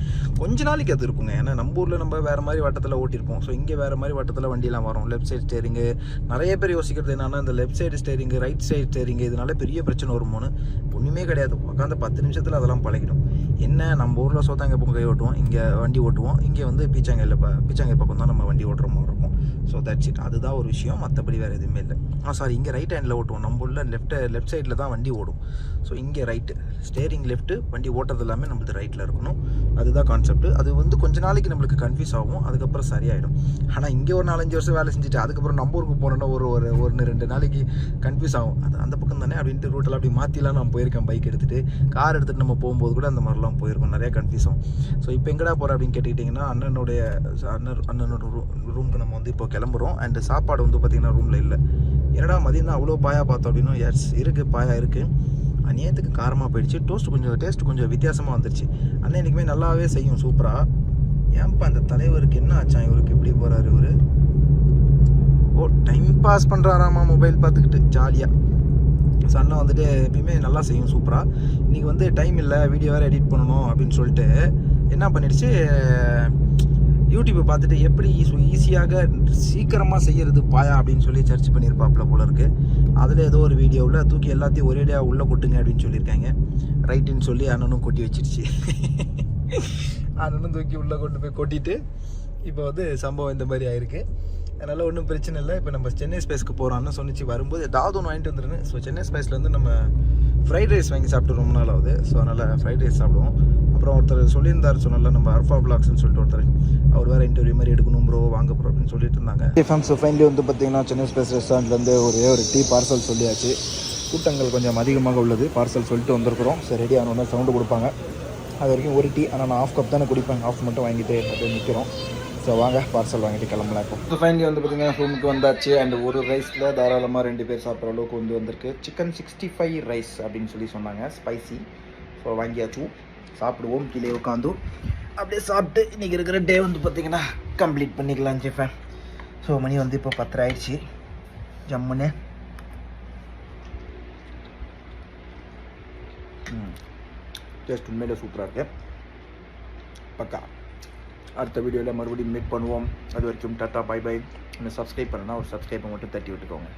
கொஞ்ச நாளைக்கு அது இருக்குங்க. ஏன்னா நம்ம ஊரில் நம்ம வேறு மாதிரி வட்டத்தில் ஓட்டியிருப்போம். ஸோ இங்கே வேறு மாதிரி வட்டத்தில் வண்டியெல்லாம் வரும். லெஃப்ட் சைடு ஸ்டேரிங்கு நிறைய பேர் யோசிக்கிறது என்னென்னா இந்த left side steering right side steering இதனால பெரிய பிரச்சனை வருமோன்னு ஒன்றுமே கிடையாது. உட்காந்து பத்து நிமிஷத்தில் அதெல்லாம் பழகிடும். என்ன நம்ம ஊரில் சோத்தாங்க பக்கம் கை ஓட்டுவோம் இங்கே வண்டி ஓட்டுவோம் இங்கே வந்து பீச்சாங்கையில் ப பீச்சாங்கை பக்கம் தான் நம்ம வண்டி ஓட்டுற மாதிரி இருக்கும். ஸோ தட்ஸ் இட் அதுதான் ஒரு விஷயம். மற்றபடி வேறு எதுவுமே இல்லை. ஆ சாரி இங்கே ரைட் ஹேண்டில் ஓட்டுவோம். நம்ம உள்ள லெஃப்ட் லெஃப்ட் சைடில் தான் வண்டி ஓடும். ஸோ இங்கே ரைட்டு ஸ்டேரிங் லெஃப்ட்டு வண்டி ஓட்டுறது எல்லாமே நம்மளுக்கு ரைட்டில் இருக்கணும். அதுதான் கான்செப்ட் அது வந்து கொஞ்ச நாளைக்கு நம்மளுக்கு கன்ஃபியூஸ் ஆகும். அதுக்கப்புறம் சரியாயிடும். ஆனால் இங்கே ஒரு நாலஞ்சு வருஷம் வேலை செஞ்சுட்டு அதுக்கப்புறம் நம்ம ஊருக்கு போனோன்னா ஒரு ஒரு ஒன்று ரெண்டு நாளைக்கு கன்ஃபியூஸ் ஆகும். அது அந்த பக்கம் தானே அப்படின்ட்டு ரூட்டெல்லாம் அப்படி மாற்றிலாம் நான் போயிருக்கேன் பைக் எடுத்துகிட்டு கார் எடுத்துகிட்டு நம்ம போகும்போது கூட அந்த மாதிரிலாம் போயிருக்கோம். நிறையா கன்ஃபியூஸ் ஆகும். ஸோ இப்போ எங்கடா போகிற அப்படின்னு கேட்டுக்கிட்டிங்கன்னா அண்ணனுடைய அண்ணன் அண்ணனோட ரூமுக்கு நம்ம வந்து இப்போ கிளம்புறோம். அண்டு சாப்பாடு வந்து பார்த்திங்கன்னா ரூமில் இல்லை. என்னடா மதியம் தான் அவ்வளோ பாயா பார்த்தோம் அப்படின்னா எஸ் இருக்குது பாயா இருக்குது அநியத்துக்கு காரமாக போயிடுச்சு. டோஸ்ட் கொஞ்சம் டேஸ்ட் கொஞ்சம் வித்தியாசமாக வந்துருச்சு. அண்ணன் என்றைக்குமே நல்லாவே செய்யும் சூப்பராக ஏன்ப்பா அந்த தலைவருக்கு என்ன ஆச்சான் இவருக்கு? எப்படி போகிறாரு இவர்? ஓ டைம் பாஸ் பண்ணுறாராமா மொபைல் பார்த்துக்கிட்டு? ஜாலியாக ஸோ அண்ணன் வந்துட்டு எப்பயுமே நல்லா செய்யும் சூப்பராக இன்றைக்கி வந்து டைம் இல்லை வீடியோ வேறு எடிட் பண்ணணும் அப்படின்னு சொல்லிட்டு என்ன பண்ணிடுச்சு? யூடியூப்பை பார்த்துட்டு எப்படி ஈஸியாக சீக்கிரமாக செய்கிறது பாயா அப்படின்னு சொல்லி சர்ச் பண்ணியிருப்பாப்புல போல இருக்குது அதில் ஏதோ ஒரு வீடியோவில் தூக்கி எல்லாத்தையும் ஒரேடியாக உள்ளே கொட்டுங்க அப்படின்னு சொல்லியிருக்காங்க. ரைட்டுன்னு சொல்லி அண்ணனும் கொட்டி வச்சிருச்சு. அண்ணனும் தூக்கி உள்ளே கொண்டு போய் கொட்டிட்டு இப்போ வந்து சம்பவம் இந்த மாதிரி ஆயிருக்கு. அதனால் ஒன்றும் பிரச்சனை இல்லை. இப்போ நம்ம சென்னை ஸ்பைஸ்க்கு போகிறோம்னு சொன்னிச்சு வரும்போது ஏதாவது ஒன்று வாங்கிட்டு வந்துருன்னு. ஸோ சென்னை ஸ்பேஸில் வந்து நம்ம ஃப்ரைட் ரைஸ் வாங்கி சாப்பிட்டு ரொம்ப நாள் ஆகுது. ஸோ அதனால் ஃப்ரைட் ரைஸ் சாப்பிடுவோம். அப்புறம் ஒருத்தர் சொல்லியிருந்தார் சொன்னால நம்ம அர்ஃபா பிளாக்ஸ்னு சொல்லிட்டு ஒருத்தர். அவர் வேறு இன்டர்வியூ மாதிரி எடுக்கணும் ப்ரோ வாங்க ப்ரோ அப்படின்னு சொல்லிட்டு இருந்தாங்க. ஃபேம் ஸோ ஃபைனலி வந்து பார்த்தீங்கன்னா சென்னை ஸ்பேஸ் ரெஸ்டாரண்ட்லேருந்து ஒரே ஒரு டீ பார்சல் சொல்லியாச்சு. கூட்டங்கள் கொஞ்சம் அதிகமாக உள்ளது பார்சல் சொல்லிட்டு வந்திருக்கிறோம். சரி ரெடி ஆனோடனே சவுண்டு கொடுப்பாங்க. அது வரைக்கும் ஒரு டீ ஆனால் நான் ஆஃப் கப் தானே குடிப்பேன். ஆஃப் மட்டும் வாங்கிட்டு அப்படியே நிற்கிறோம் ஸோ வாங்க பார்சல் வாங்கிட்டு கிளம்பலாம் இப்போ. ஸோ ஃபைனலி வந்து பார்த்தீங்கன்னா ரூமுக்கு வந்தாச்சு. அண்ட் ஒரு ரைஸில் தாராளமாக ரெண்டு பேர் சாப்பிட்ற அளவுக்கு வந்து வந்திருக்கு. சிக்கன் சிக்ஸ்டி ஃபைவ் ரைஸ் அப்படின்னு சொல்லி சொன்னாங்க. ஸ்பைசி ஸோ வாங்கியாச்சும் சாப்பிடுவோம். கீழே உட்காந்து அப்படியே சாப்பிட்டு இன்றைக்கி இருக்கிற டே வந்து பார்த்தீங்கன்னா கம்ப்ளீட் பண்ணிக்கலாம் ஜெஃபன் ஸோ மணி வந்து இப்போ பத்தரை ஆயிடுச்சு. ஜம்முன்னு. டேஸ்ட் உண்மையில சூப்பராக இருக்கு. பக்கா. அடுத்த வீடியோவில் மறுபடியும் மீட் பண்ணுவோம். அது வரைக்கும் டாட்டா பை பை. இன்னும் சப்ஸ்கிரைப் பண்ணனா ஒரு சப்ஸ்கிரைப்பை மட்டும் தட்டி விட்டுக்கோங்க.